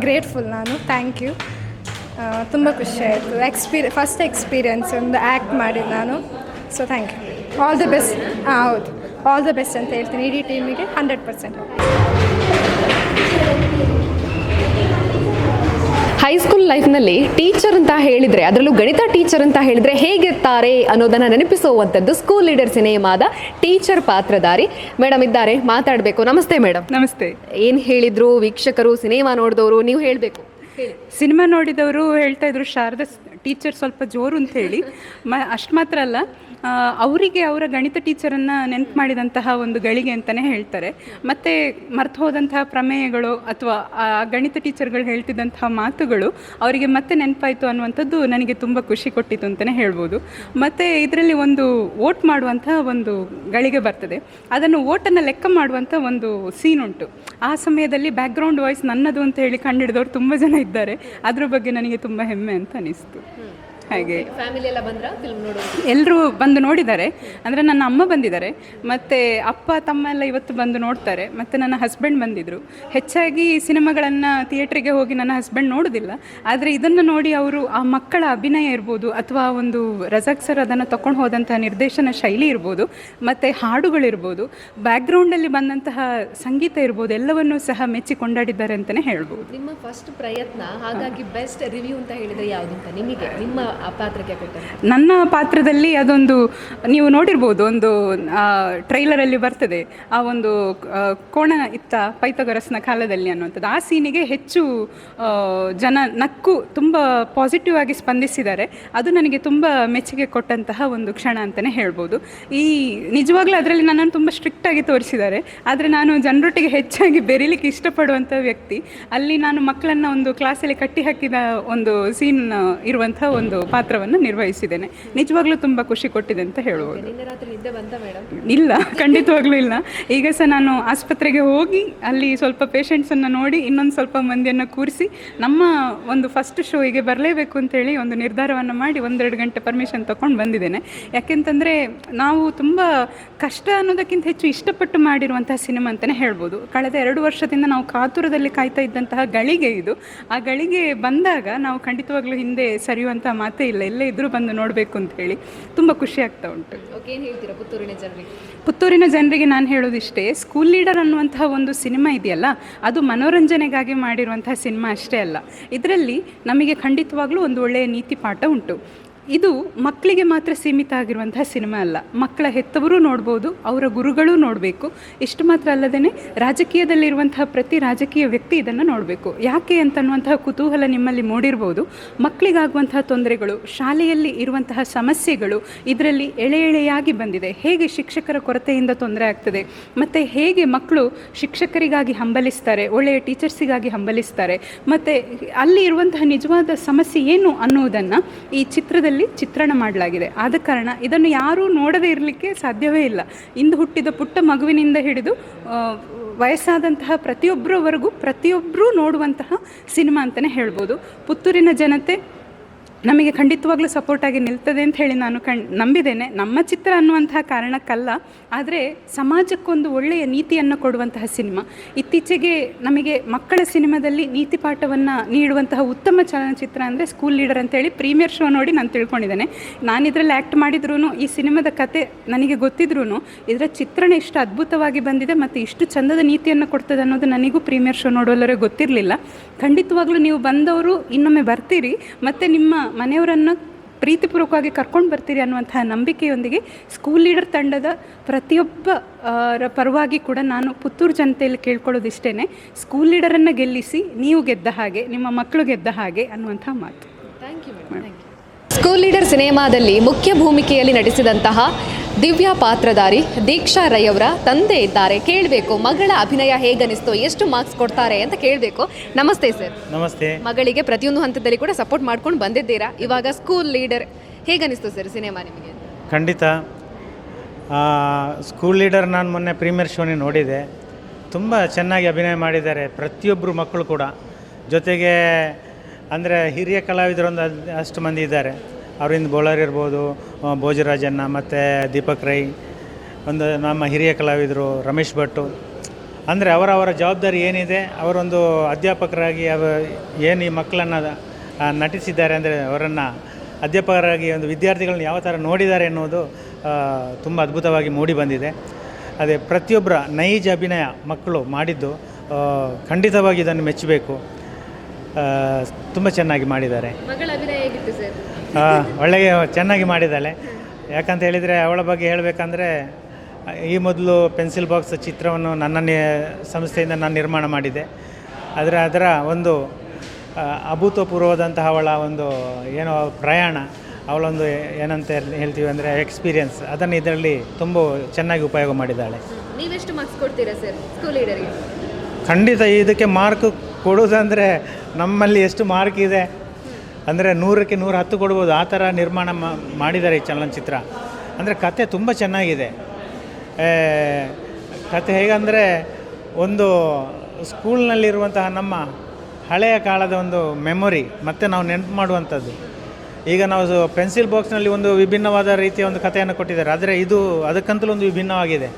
ಗ್ರೇಟ್ಫುಲ್ ನಾನು. ಥ್ಯಾಂಕ್ ಯು ತುಂಬ ಖುಷಿ ಆಯಿತು. ಎಕ್ಸ್ಪೀರಿ ಫಸ್ಟ್ ಎಕ್ಸ್ಪೀರಿಯನ್ಸ್ ಒಂದು ಆ್ಯಕ್ಟ್ ಮಾಡಿದ್ದು ನಾನು. So thank you all the best ಹಾಂ ಹೌದು. ಆಲ್ ದ ಬೆಸ್ಟ್ ಅಂತ ಹೇಳ್ತೀನಿ ಇಡೀ ಟೀಮಿಗೆ ಹಂಡ್ರೆಡ್ ಪರ್ಸೆಂಟ್ ಹೈಸ್ಕೂಲ್ ಲೈಫ್ನಲ್ಲಿ ಟೀಚರ್ ಅಂತ ಹೇಳಿದರೆ ಅದರಲ್ಲೂ ಗಣಿತ ಟೀಚರ್ ಅಂತ ಹೇಳಿದರೆ ಹೇಗಿರ್ತಾರೆ ಅನ್ನೋದನ್ನು ನೆನಪಿಸುವಂಥದ್ದು ಸ್ಕೂಲ್ ಲೀಡರ್ ಸಿನಿಮಾದ ಟೀಚರ್ ಪಾತ್ರಧಾರಿ ಮೇಡಮ್ ಇದ್ದಾರೆ ಮಾತಾಡಬೇಕು ನಮಸ್ತೆ ಮೇಡಮ್ ನಮಸ್ತೆ ಏನು ಹೇಳಿದ್ರು ವೀಕ್ಷಕರು ಸಿನಿಮಾ ನೋಡಿದವರು ನೀವು ಹೇಳಬೇಕು ಸಿನಿಮಾ ನೋಡಿದವರು ಹೇಳ್ತಾ ಇದ್ರು ಶಾರದಾ ಟೀಚರ್ ಸ್ವಲ್ಪ ಜೋರು ಅಂತ ಹೇಳಿ. ಮ, ಅಷ್ಟು ಮಾತ್ರ ಅಲ್ಲ ಅವರಿಗೆ ಅವರ ಗಣಿತ ಟೀಚರನ್ನು ನೆನಪು ಮಾಡಿದಂತಹ ಒಂದು ಗಳಿಗೆ ಅಂತಲೇ ಹೇಳ್ತಾರೆ. ಮತ್ತು ಮರ್ತು ಹೋದಂತಹ ಪ್ರಮೇಯಗಳು ಅಥವಾ, ಆ, ಗಣಿತ ಟೀಚರ್ಗಳು ಹೇಳ್ತಿದ್ದಂತಹ ಮಾತುಗಳು ಅವರಿಗೆ ಮತ್ತೆ ನೆನಪಾಯಿತು ಅನ್ನುವಂಥದ್ದು ನನಗೆ ತುಂಬ ಖುಷಿ ಕೊಟ್ಟಿತ್ತು ಅಂತಲೇ ಹೇಳ್ಬೋದು. ಮತ್ತು ಇದರಲ್ಲಿ ಒಂದು ವೋಟ್ ಮಾಡುವಂತಹ ಒಂದು ಗಳಿಗೆ ಬರ್ತದೆ. ಅದನ್ನು ವೋಟನ್ನು ಲೆಕ್ಕ ಮಾಡುವಂಥ ಒಂದು ಸೀನ್ ಉಂಟು. ಆ ಸಮಯದಲ್ಲಿ ಬ್ಯಾಕ್ಗ್ರೌಂಡ್ ವಾಯ್ಸ್ ನನ್ನದು ಅಂತ ಹೇಳಿ ಕಂಡಿಡಿದವರು ತುಂಬ ಜನ ಇದ್ದಾರೆ. ಅದ್ರ ಬಗ್ಗೆ ನನಗೆ ತುಂಬ ಹೆಮ್ಮೆ ಅಂತ ಅನಿಸ್ತು. 嗯。ಹಾಗೆ. ಫ್ಯಾಮಿಲಿ ಎಲ್ಲ ಬಂದ್ರ? ಫಿಲ್ಮ್ ನೋಡೋದು? ಎಲ್ಲರೂ ಬಂದು ನೋಡಿದ್ದಾರೆ. ಅಂದರೆ ನನ್ನ ಅಮ್ಮ ಬಂದಿದ್ದಾರೆ. ಮತ್ತು ಅಪ್ಪ ತಮ್ಮ ಎಲ್ಲ ಇವತ್ತು ಬಂದು ನೋಡ್ತಾರೆ. ಮತ್ತು ನನ್ನ ಹಸ್ಬೆಂಡ್ ಬಂದಿದ್ದರು ಹೆಚ್ಚಾಗಿ ಸಿನಿಮಾಗಳನ್ನು ಥಿಯೇಟ್ರಿಗೆ ಹೋಗಿ ನನ್ನ ಹಸ್ಬೆಂಡ್ ನೋಡೋದಿಲ್ಲ. ಆದರೆ ಇದನ್ನು ನೋಡಿ ಅವರು ಆ ಮಕ್ಕಳ ಅಭಿನಯ ಇರ್ಬೋದು ಅಥವಾ ಒಂದು ರಜಾಕ್ ಸರ್ ಅದನ್ನು ತಗೊಂಡು ಹೋದಂತಹ ನಿರ್ದೇಶನ ಶೈಲಿ ಇರ್ಬೋದು ಮತ್ತು ಹಾಡುಗಳಿರ್ಬೋದು ಬ್ಯಾಕ್ಗ್ರೌಂಡಲ್ಲಿ ಬಂದಂತಹ ಸಂಗೀತ ಇರ್ಬೋದು ಎಲ್ಲವನ್ನೂ ಸಹ ಮೆಚ್ಚಿ ಕೊಂಡಾಡಿದ್ದಾರೆ ಅಂತಲೇ ಹೇಳ್ಬೋದು. ನಿಮ್ಮ ಫಸ್ಟ್ ಪ್ರಯತ್ನ ಹಾಗಾಗಿ ಬೆಸ್ಟ್ ರಿವ್ಯೂ ಅಂತ ಹೇಳಿದರೆ ಯಾವುದಂತ ನಿಮಗೆ? ನಿಮ್ಮ ಪಾತ್ರಕ್ಕೆ ನನ್ನ ಪಾತ್ರದಲ್ಲಿ ಅದೊಂದು, ನೀವು ನೋಡಿರ್ಬೋದು, ಒಂದು ಟ್ರೈಲರಲ್ಲಿ ಬರ್ತದೆ. ಆ ಒಂದು ಕೋಣ ಇತ್ತ ಪೈತಗೊರಸ್ನ ಕಾಲದಲ್ಲಿ ಅನ್ನುವಂಥದ್ದು. ಆ ಸೀನಿಗೆ ಹೆಚ್ಚು ಜನ ನಕ್ಕು ತುಂಬ ಪಾಸಿಟಿವ್ ಆಗಿ ಸ್ಪಂದಿಸಿದ್ದಾರೆ. ಅದು ನನಗೆ ತುಂಬ ಮೆಚ್ಚುಗೆ ಕೊಟ್ಟಂತಹ ಒಂದು ಕ್ಷಣ ಅಂತಲೇ ಹೇಳ್ಬೋದು. ಈ, ನಿಜವಾಗ್ಲೂ ಅದರಲ್ಲಿ ನನ್ನನ್ನು ತುಂಬ ಸ್ಟ್ರಿಕ್ಟ್ ಆಗಿ ತೋರಿಸಿದ್ದಾರೆ. ಆದರೆ ನಾನು ಜನರೊಟ್ಟಿಗೆ ಹೆಚ್ಚಾಗಿ ಬೆರೀಲಿಕ್ಕೆ ಇಷ್ಟಪಡುವಂಥ ವ್ಯಕ್ತಿ. ಅಲ್ಲಿ ನಾನು ಮಕ್ಕಳನ್ನು ಒಂದು ಕ್ಲಾಸಲ್ಲಿ ಕಟ್ಟಿ ಹಾಕಿದ ಒಂದು ಸೀನ್ ಇರುವಂಥ ಒಂದು ಪಾತ್ರವನ್ನು ನಿರ್ವಹಿಸಿದ್ದೇನೆ. ನಿಜವಾಗ್ಲೂ ತುಂಬ ಖುಷಿ ಕೊಟ್ಟಿದೆ ಅಂತ ಹೇಳುವುದು. ಇಲ್ಲ ಖಂಡಿತವಾಗ್ಲೂ ಇಲ್ಲ. ಈಗ ಸಹ ನಾನು ಆಸ್ಪತ್ರೆಗೆ ಹೋಗಿ ಅಲ್ಲಿ ಸ್ವಲ್ಪ ಪೇಷಂಟ್ಸನ್ನು ನೋಡಿ ಇನ್ನೊಂದು ಸ್ವಲ್ಪ ಮಂದಿಯನ್ನು ಕೂರಿಸಿ ನಮ್ಮ ಒಂದು ಫಸ್ಟ್ ಶೋಗೆ ಬರಲೇಬೇಕು ಅಂತೇಳಿ ಒಂದು ನಿರ್ಧಾರವನ್ನು ಮಾಡಿ ಒಂದೆರಡು ಗಂಟೆ ಪರ್ಮಿಷನ್ ತಗೊಂಡು ಬಂದಿದ್ದೇನೆ. ಯಾಕೆಂತಂದರೆ ನಾವು ತುಂಬ ಕಷ್ಟ ಅನ್ನೋದಕ್ಕಿಂತ ಹೆಚ್ಚು ಇಷ್ಟಪಟ್ಟು ಮಾಡಿರುವಂತಹ ಸಿನಿಮಾ ಅಂತಲೇ ಹೇಳ್ಬೋದು. ಕಳೆದ ಎರಡು ವರ್ಷದಿಂದ ನಾವು ಕಾತುರದಲ್ಲಿ ಕಾಯ್ತಾ ಇದ್ದಂತಹ ಗಳಿಗೆ ಇದು. ಆ ಗಳಿಗೆ ಬಂದಾಗ ನಾವು ಖಂಡಿತವಾಗ್ಲೂ ಹಿಂದೆ ಸರಿಯುವಂತಹ ಮಾತೇ ಇಲ್ಲ ಎಲ್ಲೇ ಇದ್ರೂ ಬಂದು ನೋಡಬೇಕು ಅಂತ ಹೇಳಿ ತುಂಬ ಖುಷಿ ಆಗ್ತಾ ಉಂಟು. ಏನು ಹೇಳ್ತೀರಾ ಪುತ್ತೂರಿನ ಜನರಿಗೆ ಪುತ್ತೂರಿನ ಜನರಿಗೆ ನಾನು ಹೇಳೋದಿಷ್ಟೇ ಸ್ಕೂಲ್ ಲೀಡರ್ ಅನ್ನುವಂತಹ ಒಂದು ಸಿನಿಮಾ ಇದೆಯಲ್ಲ ಅದು ಮನೋರಂಜನೆಗಾಗಿ ಮಾಡಿರುವಂತಹ ಸಿನಿಮಾ ಅಷ್ಟೇ ಅಲ್ಲ. ಇದರಲ್ಲಿ ನಮಗೆ ಖಂಡಿತವಾಗ್ಲೂ ಒಂದು ಒಳ್ಳೆಯ ನೀತಿ ಪಾಠ ಉಂಟು. ಇದು ಮಕ್ಕಳಿಗೆ ಮಾತ್ರ ಸೀಮಿತ ಆಗಿರುವಂತಹ ಸಿನಿಮಾ ಅಲ್ಲ. ಮಕ್ಕಳ ಹೆತ್ತವರು ನೋಡ್ಬೋದು, ಅವರ ಗುರುಗಳು ನೋಡಬೇಕು. ಇಷ್ಟು ಮಾತ್ರ ಅಲ್ಲದೇ ರಾಜಕೀಯದಲ್ಲಿರುವಂತಹ ಪ್ರತಿ ರಾಜಕೀಯ ವ್ಯಕ್ತಿ ಇದನ್ನು ನೋಡಬೇಕು. ಯಾಕೆ ಅಂತನ್ನುವಂತಹ ಕುತೂಹಲ ನಿಮ್ಮಲ್ಲಿ ಮೂಡಿರ್ಬೋದು. ಮಕ್ಕಳಿಗಾಗುವಂತಹ ತೊಂದರೆಗಳು, ಶಾಲೆಯಲ್ಲಿ ಇರುವಂತಹ ಸಮಸ್ಯೆಗಳು ಇದರಲ್ಲಿ ಎಳೆ ಎಳೆಯಾಗಿ ಬಂದಿದೆ. ಹೇಗೆ ಶಿಕ್ಷಕರ ಕೊರತೆಯಿಂದ ತೊಂದರೆ ಆಗ್ತದೆ, ಮತ್ತು ಹೇಗೆ ಮಕ್ಕಳು ಶಿಕ್ಷಕರಿಗಾಗಿ ಹಂಬಲಿಸ್ತಾರೆ, ಒಳ್ಳೆಯ ಟೀಚರ್ಸಿಗಾಗಿ ಹಂಬಲಿಸ್ತಾರೆ, ಮತ್ತು ಅಲ್ಲಿ ಇರುವಂತಹ ನಿಜವಾದ ಸಮಸ್ಯೆ ಏನು ಅನ್ನುವುದನ್ನು ಈ ಚಿತ್ರದಲ್ಲಿ ಚಿತ್ರಣ ಮಾಡಲಾಗಿದೆ. ಆದ ಕಾರಣ ಇದನ್ನು ಯಾರೂ ನೋಡದೇ ಇರಲಿಕ್ಕೆ ಸಾಧ್ಯವೇ ಇಲ್ಲ. ಇಂದು ಹುಟ್ಟಿದ ಪುಟ್ಟ ಮಗುವಿನಿಂದ ಹಿಡಿದು ವಯಸ್ಸಾದಂತಹ ಪ್ರತಿಯೊಬ್ಬರವರೆಗೂ ಪ್ರತಿಯೊಬ್ಬರೂ ನೋಡುವಂತಹ ಸಿನಿಮಾ ಅಂತಲೇ ಹೇಳ್ಬೋದು. ಪುತ್ತೂರಿನ ಜನತೆ ನಮಗೆ ಖಂಡಿತವಾಗ್ಲೂ ಸಪೋರ್ಟಾಗಿ ನಿಲ್ತದೆ ಅಂತ ಹೇಳಿ ನಾನು ಕಣ್ ನಂಬಿದ್ದೇನೆ. ನಮ್ಮ ಚಿತ್ರ ಅನ್ನುವಂತಹ ಕಾರಣಕ್ಕಲ್ಲ, ಆದರೆ ಸಮಾಜಕ್ಕೊಂದು ಒಳ್ಳೆಯ ನೀತಿಯನ್ನು ಕೊಡುವಂತಹ ಸಿನಿಮಾ. ಇತ್ತೀಚೆಗೆ ನಮಗೆ ಮಕ್ಕಳ ಸಿನಿಮಾದಲ್ಲಿ ನೀತಿ ಪಾಠವನ್ನು ನೀಡುವಂತಹ ಉತ್ತಮ ಚಲನಚಿತ್ರ ಅಂದರೆ ಸ್ಕೂಲ್ ಲೀಡರ್ ಅಂತೇಳಿ ಪ್ರೀಮಿಯರ್ ಶೋ ನೋಡಿ ನಾನು ತಿಳ್ಕೊಂಡಿದ್ದೇನೆ. ನಾನು ಇದರಲ್ಲಿ ಆ್ಯಕ್ಟ್ ಮಾಡಿದ್ರೂ ಈ ಸಿನಿಮಾದ ಕತೆ ನನಗೆ ಗೊತ್ತಿದ್ರೂ ಇದರ ಚಿತ್ರಣ ಇಷ್ಟು ಅದ್ಭುತವಾಗಿ ಬಂದಿದೆ ಮತ್ತು ಇಷ್ಟು ಚಂದದ ನೀತಿಯನ್ನು ಕೊಡ್ತದೆ ಅನ್ನೋದು ನನಗೂ ಪ್ರೀಮಿಯರ್ ಶೋ ನೋಡುವಲ್ಲರೇ ಗೊತ್ತಿರಲಿಲ್ಲ. ಖಂಡಿತವಾಗ್ಲೂ ನೀವು ಬಂದವರು ಇನ್ನೊಮ್ಮೆ ಬರ್ತೀರಿ, ಮತ್ತು ನಿಮ್ಮ ಮನೆಯವರನ್ನು ಪ್ರೀತಿಪೂರ್ವಕವಾಗಿ ಕರ್ಕೊಂಡು ಬರ್ತೀರಿ ಅನ್ನುವಂತಹ ನಂಬಿಕೆಯೊಂದಿಗೆ ಸ್ಕೂಲ್ ಲೀಡರ್ ತಂಡದ ಪ್ರತಿಯೊಬ್ಬರ ಪರವಾಗಿ ಕೂಡ ನಾನು ಪುತ್ತೂರು ಜನತೆಯಲ್ಲಿ ಕೇಳ್ಕೊಳ್ಳೋದಿಷ್ಟೇ ಸ್ಕೂಲ್ ಲೀಡರನ್ನು ಗೆಲ್ಲಿಸಿ ನೀವು ಗೆದ್ದ ಹಾಗೆ ನಿಮ್ಮ ಮಕ್ಕಳು ಗೆದ್ದ ಹಾಗೆ ಅನ್ನುವಂಥ ಮಾತು. Thank you madam thank you School Leader ಸಿನಿಮಾದಲ್ಲಿ ಮುಖ್ಯ ಭೂಮಿಕೆಯಲ್ಲಿ ನಟಿಸಿದಂತಹ ದಿವ್ಯಾ ಪಾತ್ರಧಾರಿ ದೀಕ್ಷಾ ರೈ ಅವರ ತಂದೆ ಇದ್ದಾರೆ. ಕೇಳಬೇಕು ಮಗಳ ಅಭಿನಯ ಹೇಗನಿಸ್ತು ಎಷ್ಟು ಮಾರ್ಕ್ಸ್ ಕೊಡ್ತಾರೆ ಅಂತ ಕೇಳಬೇಕು. ನಮಸ್ತೆ ಸರ್. ನಮಸ್ತೆ. ಮಗಳಿಗೆ ಪ್ರತಿಯೊಂದು ಹಂತದಲ್ಲಿ ಕೂಡ ಸಪೋರ್ಟ್ ಮಾಡ್ಕೊಂಡು ಬಂದಿದ್ದೀರಾ? ಇವಾಗ ಸ್ಕೂಲ್ ಲೀಡರ್ ಹೇಗನಿಸ್ತು ಸರ್ ಸಿನಿಮಾ ನಿಮಗೆ? ಖಂಡಿತ. ಆ, ಸ್ಕೂಲ್ ಲೀಡರ್ ನಾನು ಮೊನ್ನೆ ಪ್ರೀಮಿಯರ್ ಶೋನೇ ನೋಡಿದೆ. ತುಂಬ ಚೆನ್ನಾಗಿ ಅಭಿನಯ ಮಾಡಿದ್ದಾರೆ ಪ್ರತಿಯೊಬ್ಬರು ಮಕ್ಕಳು ಕೂಡ. ಜೊತೆಗೆ ಅಂದರೆ ಹಿರಿಯ ಕಲಾವಿದರೊಂದು ಅದ್- ಅಷ್ಟು ಮಂದಿ ಇದ್ದಾರೆ. ಅವರಿಂದ ಬೋಳಾರ್ ಇರ್ಬೋದು ಭೋಜರಾಜಣ್ಣ ಮತ್ತು ದೀಪಕ್ ರೈ, ಒಂದು ನಮ್ಮ ಹಿರಿಯ ಕಲಾವಿದರು ರಮೇಶ್ ಭಟ್ಟು ಅಂದರೆ ಅವರವರ ಜವಾಬ್ದಾರಿ ಏನಿದೆ, ಅವರೊಂದು ಅಧ್ಯಾಪಕರಾಗಿ ಅವರು ಏನು ಈ ಮಕ್ಕಳನ್ನು ನಟಿಸಿದ್ದಾರೆ ಅಂದರೆ ಅವರನ್ನು ಅಧ್ಯಾಪಕರಾಗಿ ಒಂದು ವಿದ್ಯಾರ್ಥಿಗಳನ್ನ ಯಾವ ಥರ ನೋಡಿದ್ದಾರೆ ಅನ್ನೋದು ತುಂಬ ಅದ್ಭುತವಾಗಿ ಮೂಡಿ ಬಂದಿದೆ. ಅದೇ ಪ್ರತಿಯೊಬ್ಬರ ನೈಜ ಅಭಿನಯ ಮಕ್ಕಳು ಮಾಡಿದ್ದು ಖಂಡಿತವಾಗಿ ಇದನ್ನು ಮೆಚ್ಚಬೇಕು. ತುಂಬ ಚೆನ್ನಾಗಿ ಮಾಡಿದ್ದಾರೆ. ಒಳ್ಳೆಯ ಚೆನ್ನಾಗಿ ಮಾಡಿದ್ದಾಳೆ. ಯಾಕಂತ ಹೇಳಿದರೆ ಅವಳ ಬಗ್ಗೆ ಹೇಳಬೇಕಂದ್ರೆ ಈ ಮೊದಲು ಪೆನ್ಸಿಲ್ ಬಾಕ್ಸ್ ಚಿತ್ರವನ್ನು ನನ್ನ ಸಂಸ್ಥೆಯಿಂದ ನಾನು ನಿರ್ಮಾಣ ಮಾಡಿದೆ ಆದರೆ ಅದರ ಒಂದು ಅಭೂತಪೂರ್ವದಂತಹ ಅವಳ ಒಂದು ಏನೋ ಪ್ರಯಾಣ ಅವಳೊಂದು ಏನಂತ ಹೇಳ್ತೀವಿ ಅಂದರೆ ಎಕ್ಸ್ಪೀರಿಯನ್ಸ್. ಅದನ್ನು ಇದರಲ್ಲಿ ತುಂಬ ಚೆನ್ನಾಗಿ ಉಪಯೋಗ ಮಾಡಿದ್ದಾಳೆ. ನೀವೆಷ್ಟು ಮಾರ್ಕ್ಸ್ ಕೊಡ್ತೀರಾ ಸರ್ ಸ್ಕೂಲ್ ಲೀಡರ್ಗೆ ಖಂಡಿತ ಇದಕ್ಕೆ ಮಾರ್ಕ್ ಕೊಡೋದಂದರೆ ನಮ್ಮಲ್ಲಿ ಎಷ್ಟು ಮಾರ್ಕ್ ಇದೆ ಅಂದರೆ ನೂರಕ್ಕೆ ನೂರ ಹತ್ತು ಕೊಡ್ಬೋದು. ಆ ಥರ ನಿರ್ಮಾಣ ಮಾಡಿದ್ದಾರೆ ಈ ಚಲನಚಿತ್ರ. ಅಂದರೆ ಕತೆ ತುಂಬ ಚೆನ್ನಾಗಿದೆ. ಕತೆ ಹೇಗಂದರೆ ಒಂದು ಸ್ಕೂಲ್ನಲ್ಲಿರುವಂತಹ ನಮ್ಮ ಹಳೆಯ ಕಾಲದ ಒಂದು ಮೆಮೊರಿ, ಮತ್ತು ನಾವು ನೆನಪು ಮಾಡುವಂಥದ್ದು. ಈಗ ನಾವು ಪೆನ್ಸಿಲ್ ಬಾಕ್ಸ್ನಲ್ಲಿ ಒಂದು ವಿಭಿನ್ನವಾದ ರೀತಿಯ ಒಂದು ಕಥೆಯನ್ನು ಕೊಟ್ಟಿದ್ದಾರೆ. ಆದರೆ ಇದು ಅದಕ್ಕಂತಲೂ ಒಂದು ವಿಭಿನ್ನವಾಗಿದೆ.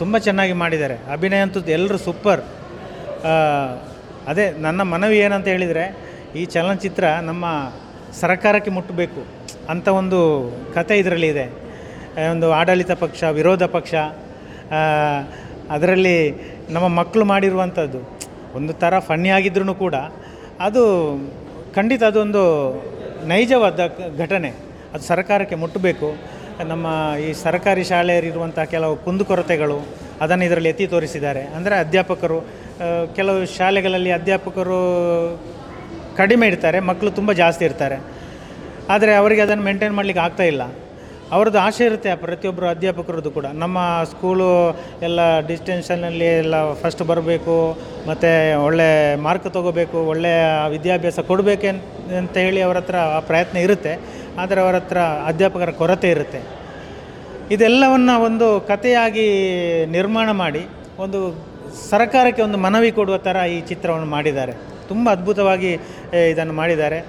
ತುಂಬ ಚೆನ್ನಾಗಿ ಮಾಡಿದ್ದಾರೆ. ಅಭಿನಯ ಅಂತೂ ಎಲ್ಲರೂ ಸೂಪರ್ ಅದೇ ನನ್ನ ಮನವಿ ಏನಂತ ಹೇಳಿದರೆ ಈ ಚಲನಚಿತ್ರ ನಮ್ಮ ಸರ್ಕಾರಕ್ಕೆ ಮುಟ್ಟಬೇಕು ಅಂತ ಒಂದು ಕತೆ ಇದರಲ್ಲಿ ಇದೆ. ಒಂದು ಆಡಳಿತ ಪಕ್ಷ, ವಿರೋಧ ಪಕ್ಷ ಅದರಲ್ಲಿ ನಮ್ಮ ಮಕ್ಕಳು ಮಾಡಿರುವಂಥದ್ದು. ಒಂದು ಥರ ಫನ್ನಿ ಆಗಿದ್ರೂ ಕೂಡ ಅದು ಖಂಡಿತ ಅದೊಂದು ನೈಜವಾದ ಘಟನೆ. ಅದು ಸರ್ಕಾರಕ್ಕೆ ಮುಟ್ಟಬೇಕು. ನಮ್ಮ ಈ ಸರ್ಕಾರಿ ಶಾಲೆಯಲ್ಲಿರುವಂಥ ಕೆಲವು ಕುಂದುಕೊರತೆಗಳು ಅದನ್ನು ಇದರಲ್ಲಿ ಎತ್ತಿ ತೋರಿಸಿದ್ದಾರೆ. ಅಂದರೆ ಅಧ್ಯಾಪಕರು ಕೆಲವು ಶಾಲೆಗಳಲ್ಲಿ ಅಧ್ಯಾಪಕರು ಕಡಿಮೆ ಇರ್ತಾರೆ ಮಕ್ಕಳು ತುಂಬ ಜಾಸ್ತಿ ಇರ್ತಾರೆ. ಆದರೆ ಅವರಿಗೆ ಅದನ್ನು ಮೇಂಟೈನ್ ಮಾಡಲಿಕ್ಕೆ ಇಲ್ಲ. ಅವ್ರದ್ದು ಆಸೆ ಇರುತ್ತೆ ಪ್ರತಿಯೊಬ್ಬರು ಅಧ್ಯಾಪಕರದ್ದು ಕೂಡ. ನಮ್ಮ ಸ್ಕೂಲು ಎಲ್ಲ ಡಿಸ್ಟೆನ್ಷನಲ್ಲಿ ಎಲ್ಲ ಫಸ್ಟ್ ಬರಬೇಕು, ಮತ್ತು ಒಳ್ಳೆ ಮಾರ್ಕ್ ತೊಗೋಬೇಕು ಒಳ್ಳೆಯ ವಿದ್ಯಾಭ್ಯಾಸ ಕೊಡಬೇಕೆ ಅಂತ ಹೇಳಿ ಅವರ ಹತ್ರ ಆ ಪ್ರಯತ್ನ ಇರುತ್ತೆ. ಆದರೆ ಅವರ ಹತ್ರ ಅಧ್ಯಾಪಕರ ಕೊರತೆ ಇರುತ್ತೆ. ಇದೆಲ್ಲವನ್ನು ಒಂದು ಕಥೆಯಾಗಿ ನಿರ್ಮಾಣ ಮಾಡಿ, ಒಂದು ಸರ್ಕಾರಕ್ಕೆ ಒಂದು ಮನವಿ ಕೊಡುವ ಥರ ಈ ಚಿತ್ರವನ್ನು ಮಾಡಿದ್ದಾರೆ. ತುಂಬ ಅದ್ಭುತವಾಗಿ ಇದನ್ನು ಮಾಡಿದ್ದಾರೆ.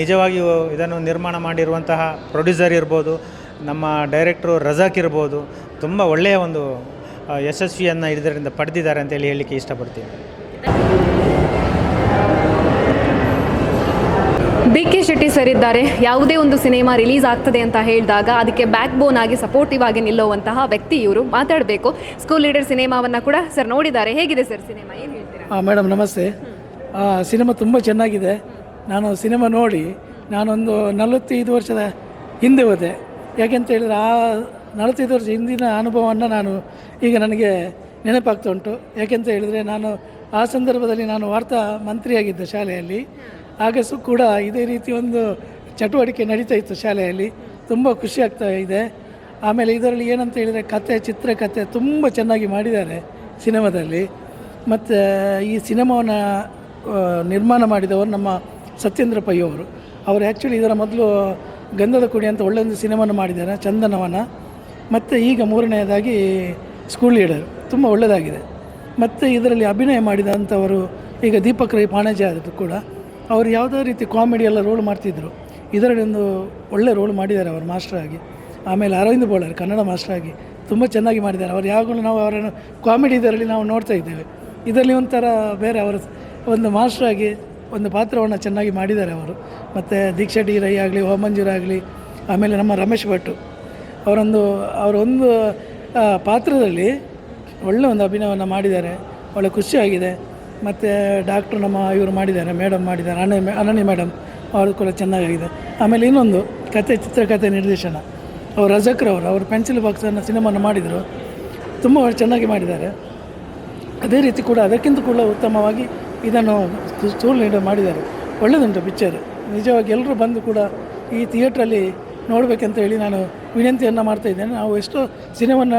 ನಿಜವಾಗಿಯೂ ಇದನ್ನು ನಿರ್ಮಾಣ ಮಾಡಿರುವಂತಹ ಪ್ರೊಡ್ಯೂಸರ್ ಇರ್ಬೋದು ನಮ್ಮ ಡೈರೆಕ್ಟ್ರು ರಜಾಕ್ ಇರ್ಬೋದು ತುಂಬ ಒಳ್ಳೆಯ ಒಂದು ಯಶಸ್ವಿಯನ್ನು ಇದರಿಂದ ಪಡೆದಿದ್ದಾರೆ ಅಂತೇಳಿ ಹೇಳಲಿಕ್ಕೆ ಇಷ್ಟಪಡ್ತೀನಿ. ಬಿ ಕೆ ಶೆಟ್ಟಿ ಸರ್ ಇದ್ದಾರೆ. ಯಾವುದೇ ಒಂದು ಸಿನಿಮಾ ರಿಲೀಸ್ ಆಗ್ತದೆ ಅಂತ ಹೇಳಿದಾಗ ಅದಕ್ಕೆ ಬ್ಯಾಕ್ ಬೋನ್ ಆಗಿ ಸಪೋರ್ಟಿವ್ ಆಗಿ ನಿಲ್ಲುವಂತಹ ವ್ಯಕ್ತಿ ಇವರು. ಮಾತಾಡಬೇಕು. ಸ್ಕೂಲ್ ಲೀಡರ್ ಸಿನಿಮಾವನ್ನು ಕೂಡ ಸರ್ ನೋಡಿದ್ದಾರೆ. ಹೇಗಿದೆ ಸರ್ ಸಿನಿಮಾ? ಏನು ಹೇಳ್ತೀರಾ? ಮೇಡಮ್ ನಮಸ್ತೆ. ಸಿನಿಮಾ ತುಂಬ ಚೆನ್ನಾಗಿದೆ. ನಾನು ಸಿನಿಮಾ ನೋಡಿ ನಾನೊಂದು ನಲವತ್ತೈದು ವರ್ಷದ ಹಿಂದೆ ಹೋದೆ. ಯಾಕೆಂತ ಹೇಳಿದರೆ ಆ ನಲವತ್ತೈದು ವರ್ಷ ಹಿಂದಿನ ಅನುಭವವನ್ನು ನಾನು ಈಗ ನನಗೆ ನೆನಪಾಗ್ತಾ ಉಂಟು. ಯಾಕೆಂತ ಹೇಳಿದರೆ ನಾನು ಆ ಸಂದರ್ಭದಲ್ಲಿ ನಾನು ವಾರ್ತಾ ಮಂತ್ರಿಯಾಗಿದ್ದೆ ಶಾಲೆಯಲ್ಲಿ. ಆಗ ಸು ಕೂಡ ಇದೇ ರೀತಿ ಒಂದು ಚಟುವಟಿಕೆ ನಡೀತಾ ಇತ್ತು ಶಾಲೆಯಲ್ಲಿ. ತುಂಬ ಖುಷಿ ಆಗ್ತಾ ಇದೆ. ಆಮೇಲೆ ಇದರಲ್ಲಿ ಏನಂತ ಹೇಳಿದರೆ ಕತೆ ಚಿತ್ರಕಥೆ ತುಂಬ ಚೆನ್ನಾಗಿ ಮಾಡಿದ್ದಾರೆ ಸಿನಿಮಾದಲ್ಲಿ. ಮತ್ತು ಈ ಸಿನಿಮಾವನ್ನು ನಿರ್ಮಾಣ ಮಾಡಿದವರು ನಮ್ಮ ಸತ್ಯೇಂದ್ರ ಪೈ ಅವರು. ಅವರು ಆ್ಯಕ್ಚುಲಿ ಇದರ ಮೊದಲು ಗಂಧದ ಕುಡಿ ಅಂತ ಒಳ್ಳೆಯ ಒಂದು ಸಿನಿಮಾನ ಮಾಡಿದ್ದಾರೆ, ಚಂದನವನ. ಮತ್ತು ಈಗ ಮೂರನೆಯದಾಗಿ ಸ್ಕೂಲ್ ಲೀಡರ್ ತುಂಬ ಒಳ್ಳೆಯದಾಗಿದೆ ಮತ್ತು ಇದರಲ್ಲಿ ಅಭಿನಯ ಮಾಡಿದಂಥವರು ಈಗ ದೀಪಕ್ ರೈ ಪಾಣಜೆ ಆದರೂ ಕೂಡ, ಅವರು ಯಾವುದೇ ರೀತಿ ಕಾಮಿಡಿ ಎಲ್ಲ ರೋಲ್ ಮಾಡ್ತಿದ್ದರು ಇದರಲ್ಲಿ ಒಂದು ಒಳ್ಳೆ ರೋಲ್ ಮಾಡಿದ್ದಾರೆ ಅವರು ಮಾಸ್ಟರ್ ಆಗಿ. ಆಮೇಲೆ ಅರವಿಂದ್ ಬೋಳರ್, ಕನ್ನಡ ಮಾಸ್ಟರ್ ಆಗಿ ತುಂಬ ಚೆನ್ನಾಗಿ ಮಾಡಿದ್ದಾರೆ. ಅವರು ಯಾವಾಗಲೂ ನಾವು ಅವರನ್ನು ಕಾಮಿಡಿ ಇದರಲ್ಲಿ ನಾವು ನೋಡ್ತಾ ಇದ್ದೇವೆ. ಇದರಲ್ಲಿ ಒಂಥರ ಬೇರೆ ಅವರ ಒಂದು ಮಾಸ್ಟರ್ ಆಗಿ ಒಂದು ಪಾತ್ರವನ್ನು ಚೆನ್ನಾಗಿ ಮಾಡಿದ್ದಾರೆ ಅವರು. ಮತ್ತು ದೀಕ್ಷಾ ಡಿ ರೈ ಆಗಲಿ ಆಗಲಿ, ಆಮೇಲೆ ನಮ್ಮ ರಮೇಶ್ ಭಟ್. ಅವರೊಂದು ಅವರೊಂದು ಪಾತ್ರದಲ್ಲಿ ಒಳ್ಳೆ ಒಂದು ಅಭಿನಯವನ್ನು ಮಾಡಿದ್ದಾರೆ. ಒಳ್ಳೆ ಖುಷಿಯಾಗಿದೆ ಮತ್ತು ಡಾಕ್ಟ್ರು ನಮ್ಮ ಇವರು ಮಾಡಿದ್ದಾರೆ, ಮೇಡಮ್ ಮಾಡಿದ್ದಾರೆ, ಅನನ್ಯ ಅನನ್ಯ ಮೇಡಮ್ ಅವರು ಕೂಡ ಚೆನ್ನಾಗಿದೆ ಆಮೇಲೆ ಇನ್ನೊಂದು ಕತೆ ಚಿತ್ರಕಥೆ ನಿರ್ದೇಶನ. ಅವರು ರಜಕ್ರವರು ಅವರು ಪೆನ್ಸಿಲ್ ಬಾಕ್ಸನ್ನು ಸಿನಿಮಾನ ಮಾಡಿದರು. ತುಂಬ ಚೆನ್ನಾಗಿ ಮಾಡಿದ್ದಾರೆ. ಅದೇ ರೀತಿ ಕೂಡ ಅದಕ್ಕಿಂತ ಕೂಡ ಉತ್ತಮವಾಗಿ ಇದನ್ನು ನೀಡ ಮಾಡಿದ್ದಾರೆ. ಒಳ್ಳೆಯದುಂಟು ಪಿಕ್ಚರ್ ನಿಜವಾಗಿ ಎಲ್ಲರೂ ಬಂದು ಕೂಡ ಈ ಥಿಯೇಟ್ರಲ್ಲಿ ನೋಡಬೇಕಂತ ಹೇಳಿ ನಾನು ವಿನಂತಿಯನ್ನು ಮಾಡ್ತಾ ಇದ್ದೇನೆ. ನಾವು ಎಷ್ಟೋ ಸಿನಿಮಾನ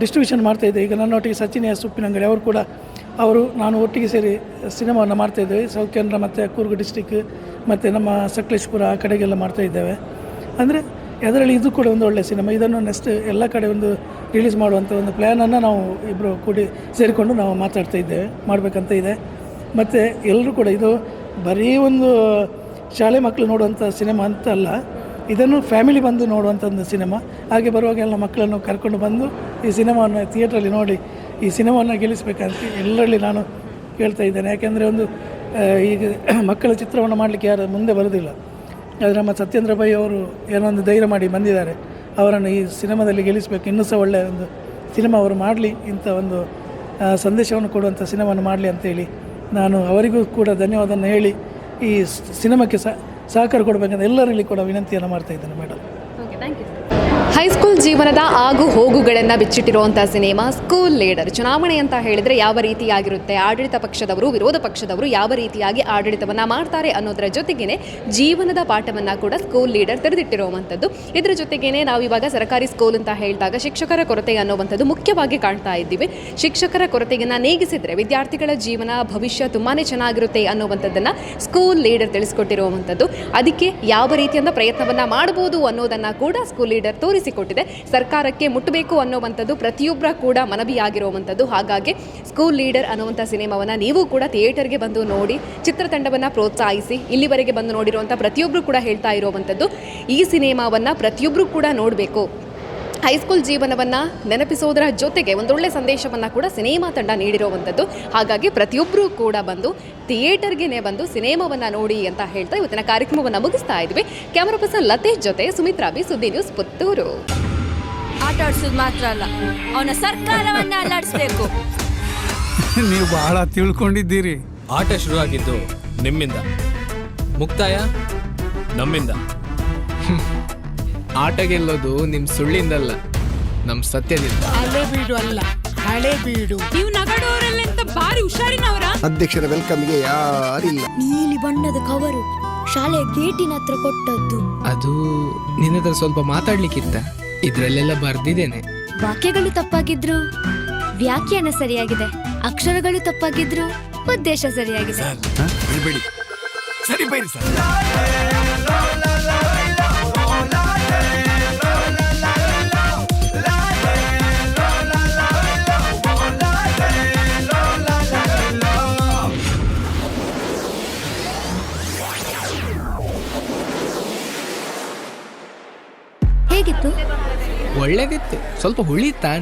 ಡಿಸ್ಟ್ರಿಬ್ಯೂಷನ್ ಮಾಡ್ತಾ ಇದ್ದೆ ಈಗ ನನ್ನೊಟ್ಟಿಗೆ ಸಚಿನ್ ಎಸ್ ಉಪ್ಪಿನಂಗಡಿ ಅವರು ಕೂಡ ಅವರು, ನಾನು ಒಟ್ಟಿಗೆ ಸೇರಿ ಸಿನಿಮಾವನ್ನು ಮಾಡ್ತಾಯಿದ್ದೇವೆ ಸೌತ್ ಕೇಂದ್ರ ಮತ್ತು ಕೂರ್ಗ್ ಡಿಸ್ಟಿಕ್ ಮತ್ತು ನಮ್ಮ ಸಕಲೇಶ್ಪುರ ಆ ಕಡೆಗೆಲ್ಲ ಮಾಡ್ತಾ ಇದ್ದೇವೆ. ಅಂದರೆ ಅದರಲ್ಲಿ ಇದು ಕೂಡ ಒಂದು ಒಳ್ಳೆಯ ಸಿನಿಮಾ. ಇದನ್ನು ನೆಕ್ಸ್ಟ್ ಎಲ್ಲ ಕಡೆ ಒಂದು ರಿಲೀಸ್ ಮಾಡುವಂಥ ಒಂದು ಪ್ಲ್ಯಾನನ್ನು ನಾವು ಇಬ್ಬರು ಕೂಡಿ ಸೇರಿಕೊಂಡು ನಾವು ಮಾತಾಡ್ತಾ ಇದ್ದೇವೆ. ಮಾಡಬೇಕಂತ ಇದೆ. ಮತ್ತು ಎಲ್ಲರೂ ಕೂಡ ಇದು ಬರೀ ಒಂದು ಶಾಲೆ ಮಕ್ಕಳು ನೋಡುವಂಥ ಸಿನಿಮಾ ಅಂತ ಅಲ್ಲ, ಇದನ್ನು ಫ್ಯಾಮಿಲಿ ಬಂದು ನೋಡುವಂಥ ಒಂದು ಸಿನಿಮಾ. ಹಾಗೆ ಬರುವಾಗ ಎಲ್ಲ ಮಕ್ಕಳನ್ನು ಕರ್ಕೊಂಡು ಬಂದು ಈ ಸಿನಿಮಾವನ್ನು ಥಿಯೇಟ್ರಲ್ಲಿ ನೋಡಿ ಈ ಸಿನಿಮಾವನ್ನು ಗೆಲ್ಲಿಸಬೇಕಂತ ಎಲ್ಲರಲ್ಲಿ ನಾನು ಕೇಳ್ತಾ ಇದ್ದೇನೆ. ಯಾಕೆಂದರೆ ಒಂದು ಈಗ ಮಕ್ಕಳ ಚಿತ್ರವನ್ನು ಮಾಡಲಿಕ್ಕೆ ಯಾರು ಮುಂದೆ ಬರೋದಿಲ್ಲ. ಆದರೆ ನಮ್ಮ ಸತ್ಯೇಂದ್ರ ಬೈ ಅವರು ಏನೋ ಒಂದು ಧೈರ್ಯ ಮಾಡಿ ಬಂದಿದ್ದಾರೆ. ಅವರನ್ನು ಈ ಸಿನಿಮಾದಲ್ಲಿ ಗೆಲ್ಲಿಸಬೇಕು. ಇನ್ನೂ ಸಹ ಒಳ್ಳೆಯ ಒಂದು ಸಿನಿಮಾ ಅವರು ಮಾಡಲಿ ಇಂಥ ಒಂದು ಸಂದೇಶವನ್ನು ಕೊಡುವಂಥ ಸಿನಿಮಾನ ಮಾಡಲಿ ಅಂತೇಳಿ ನಾನು ಅವರಿಗೂ ಕೂಡ ಧನ್ಯವಾದವನ್ನು ಹೇಳಿ ಈ ಸಿನಿಮಾಕ್ಕೆ ಸಹ ಸಹಕಾರ ಕೊಡಬೇಕಂತ ಎಲ್ಲರಲ್ಲಿ ಕೂಡ ವಿನಂತಿಯನ್ನು ಮಾಡ್ತಾ ಇದ್ದೇನೆ ಮೇಡಮ್. ಹೈಸ್ಕೂಲ್ ಜೀವನದ ಆಗು ಹೋಗುಗಳನ್ನು ಬಿಚ್ಚಿಟ್ಟಿರುವಂಥ ಸಿನಿಮಾ ಸ್ಕೂಲ್ ಲೀಡರ್. ಚುನಾವಣೆ ಅಂತ ಹೇಳಿದ್ರೆ ಯಾವ ರೀತಿಯಾಗಿರುತ್ತೆ? ಆಡಳಿತ ಪಕ್ಷದವರು, ವಿರೋಧ ಪಕ್ಷದವರು ಯಾವ ರೀತಿಯಾಗಿ ಆಡಳಿತವನ್ನು ಮಾಡ್ತಾರೆ ಅನ್ನೋದರ ಜೊತೆಗೇನೆ ಜೀವನದ ಪಾಠವನ್ನ ಕೂಡ ಸ್ಕೂಲ್ ಲೀಡರ್ ತೆರೆದಿಟ್ಟಿರುವಂಥದ್ದು. ಇದರ ಜೊತೆಗೇನೆ ನಾವು ಇವಾಗ ಸರ್ಕಾರಿ ಸ್ಕೂಲ್ ಅಂತ ಹೇಳಿದಾಗ ಶಿಕ್ಷಕರ ಕೊರತೆ ಅನ್ನುವಂಥದ್ದು ಮುಖ್ಯವಾಗಿ ಕಾಣ್ತಾ ಇದ್ದೀವಿ. ಶಿಕ್ಷಕರ ಕೊರತೆಯನ್ನು ನೀಗಿಸಿದ್ರೆ ವಿದ್ಯಾರ್ಥಿಗಳ ಜೀವನ, ಭವಿಷ್ಯ ತುಂಬಾ ಚೆನ್ನಾಗಿರುತ್ತೆ ಅನ್ನುವಂಥದ್ದನ್ನು ಸ್ಕೂಲ್ ಲೀಡರ್ ತಿಳಿಸ್ಕೊಟ್ಟಿರುವಂಥದ್ದು. ಅದಕ್ಕೆ ಯಾವ ರೀತಿಯಿಂದ ಪ್ರಯತ್ನವನ್ನ ಮಾಡ್ಬೋದು ಅನ್ನೋದನ್ನ ಕೂಡ ಸ್ಕೂಲ್ ಲೀಡರ್ ತೋರಿಸಿ ಕೊಟ್ಟಿದೆ ಸರ್ಕಾರಕ್ಕೆ ಮುಟ್ಟಬೇಕು ಅನ್ನುವಂಥದ್ದು ಪ್ರತಿಯೊಬ್ಬರ ಕೂಡ ಮನವಿಯಾಗಿರುವಂಥದ್ದು. ಹಾಗಾಗಿ ಸ್ಕೂಲ್ ಲೀಡರ್ ಅನ್ನುವಂಥ ಸಿನಿಮಾವನ್ನು ನೀವು ಕೂಡ ಥಿಯೇಟರ್ಗೆ ಬಂದು ನೋಡಿ, ಚಿತ್ರತಂಡವನ್ನು ಪ್ರೋತ್ಸಾಹಿಸಿ, ಇಲ್ಲಿವರೆಗೆ ಬಂದು ನೋಡಿರುವಂಥ ಪ್ರತಿಯೊಬ್ಬರು ಕೂಡ ಹೇಳ್ತಾ ಇರುವಂಥದ್ದು, ಈ ಸಿನಿಮಾವನ್ನು ಪ್ರತಿಯೊಬ್ಬರು ಕೂಡ ನೋಡಬೇಕು. ಹೈಸ್ಕೂಲ್ ಜೀವನವನ್ನು ನೆನಪಿಸೋದರ ಜೊತೆಗೆ ಒಂದೊಳ್ಳೆ ಸಂದೇಶವನ್ನು ಕೂಡ ಸಿನಿಮಾ ತಂಡ ನೀಡಿರುವಂಥದ್ದು. ಹಾಗಾಗಿ ಪ್ರತಿಯೊಬ್ಬರೂ ಕೂಡ ಬಂದು ಥಿಯೇಟರ್ಗೆ ಬಂದು ಸಿನಿಮಾವನ್ನು ನೋಡಿ ಅಂತ ಹೇಳ್ತಾ ಇವತ್ತಿನ ಕಾರ್ಯಕ್ರಮವನ್ನು ಮುಗಿಸ್ತಾ ಇದ್ವಿ. ಕ್ಯಾಮರಾ ಪರ್ಸನ್ ಲತೇಶ್ ಜೊತೆ ಸುಮಿತ್ರಾ ಬಿ ಸುದ್ದಿ ನ್ಯೂಸ್ ಪುತ್ತೂರು. ಆಟ ಆಡಿಸೋದು ಮಾತ್ರ ಅಲ್ಲ ಅವನ ಸರ್ಕಾರವನ್ನ ಅಲ್ಲಾಡಿಸ್ಬೇಕು. ನೀವು ಬಹಳ ತಿಳ್ಕೊಂಡಿದ್ದೀರಿ. ಆಟ ಶುರುವಾಗಿದ್ದು ನಿಮ್ಮಿಂದ. ಮುಕ್ತಾಯ? ನಮ್ಮಿಂದ. ಆಟ ಗೆಲ್ಲೋದು ನಿಮ್ ಸುಳ್ಳಿಂದಲ್ಲ ನಮ್ ಸತ್ಯದಿಂದ. ಹಳೆ ಬೀಡು ಅಲ್ಲ ಹಳೆ ಬೀಡು. ನೀವು ನಗಡೋರಲ್ಲಂತ ಭಾರಿ ಹುಷಾರಿನವರ ಅಧ್ಯಕ್ಷರ ವೆಲ್ಕಮ್ಗೆ ಯಾರಿಲ್ಲ. ನೀಲಿ ಬಣ್ಣದ ಕವರು ಶಾಲೆಯ ಗೇಟಿನ ಹತ್ರ ಕೊಟ್ಟದ್ದು. ಅದು ನಿನ್ನತ್ರ ಸ್ವಲ್ಪ ಮಾತಾಡ್ಲಿಕ್ಕಿತ್ತ? ಇದ್ರಲ್ಲೆಲ್ಲ ಬರ್ದಿದ್ದೇನೆ. ವಾಕ್ಯಗಳು ತಪ್ಪಾಗಿದ್ರು ವ್ಯಾಖ್ಯಾನ ಸರಿಯಾಗಿದೆ ಅಕ್ಷರಗಳು ತಪ್ಪಾಗಿದ್ರು ಉದ್ದೇಶ ಸರಿಯಾಗಿದೆ. ಬಿಡಿ ಸರಿ ಬೈರಿ ಸರ್. ಒಳ್ಳೇದಿತ್ತು. ಸ್ವಲ್ಪ ಹುಳಿ ಇತ್ತ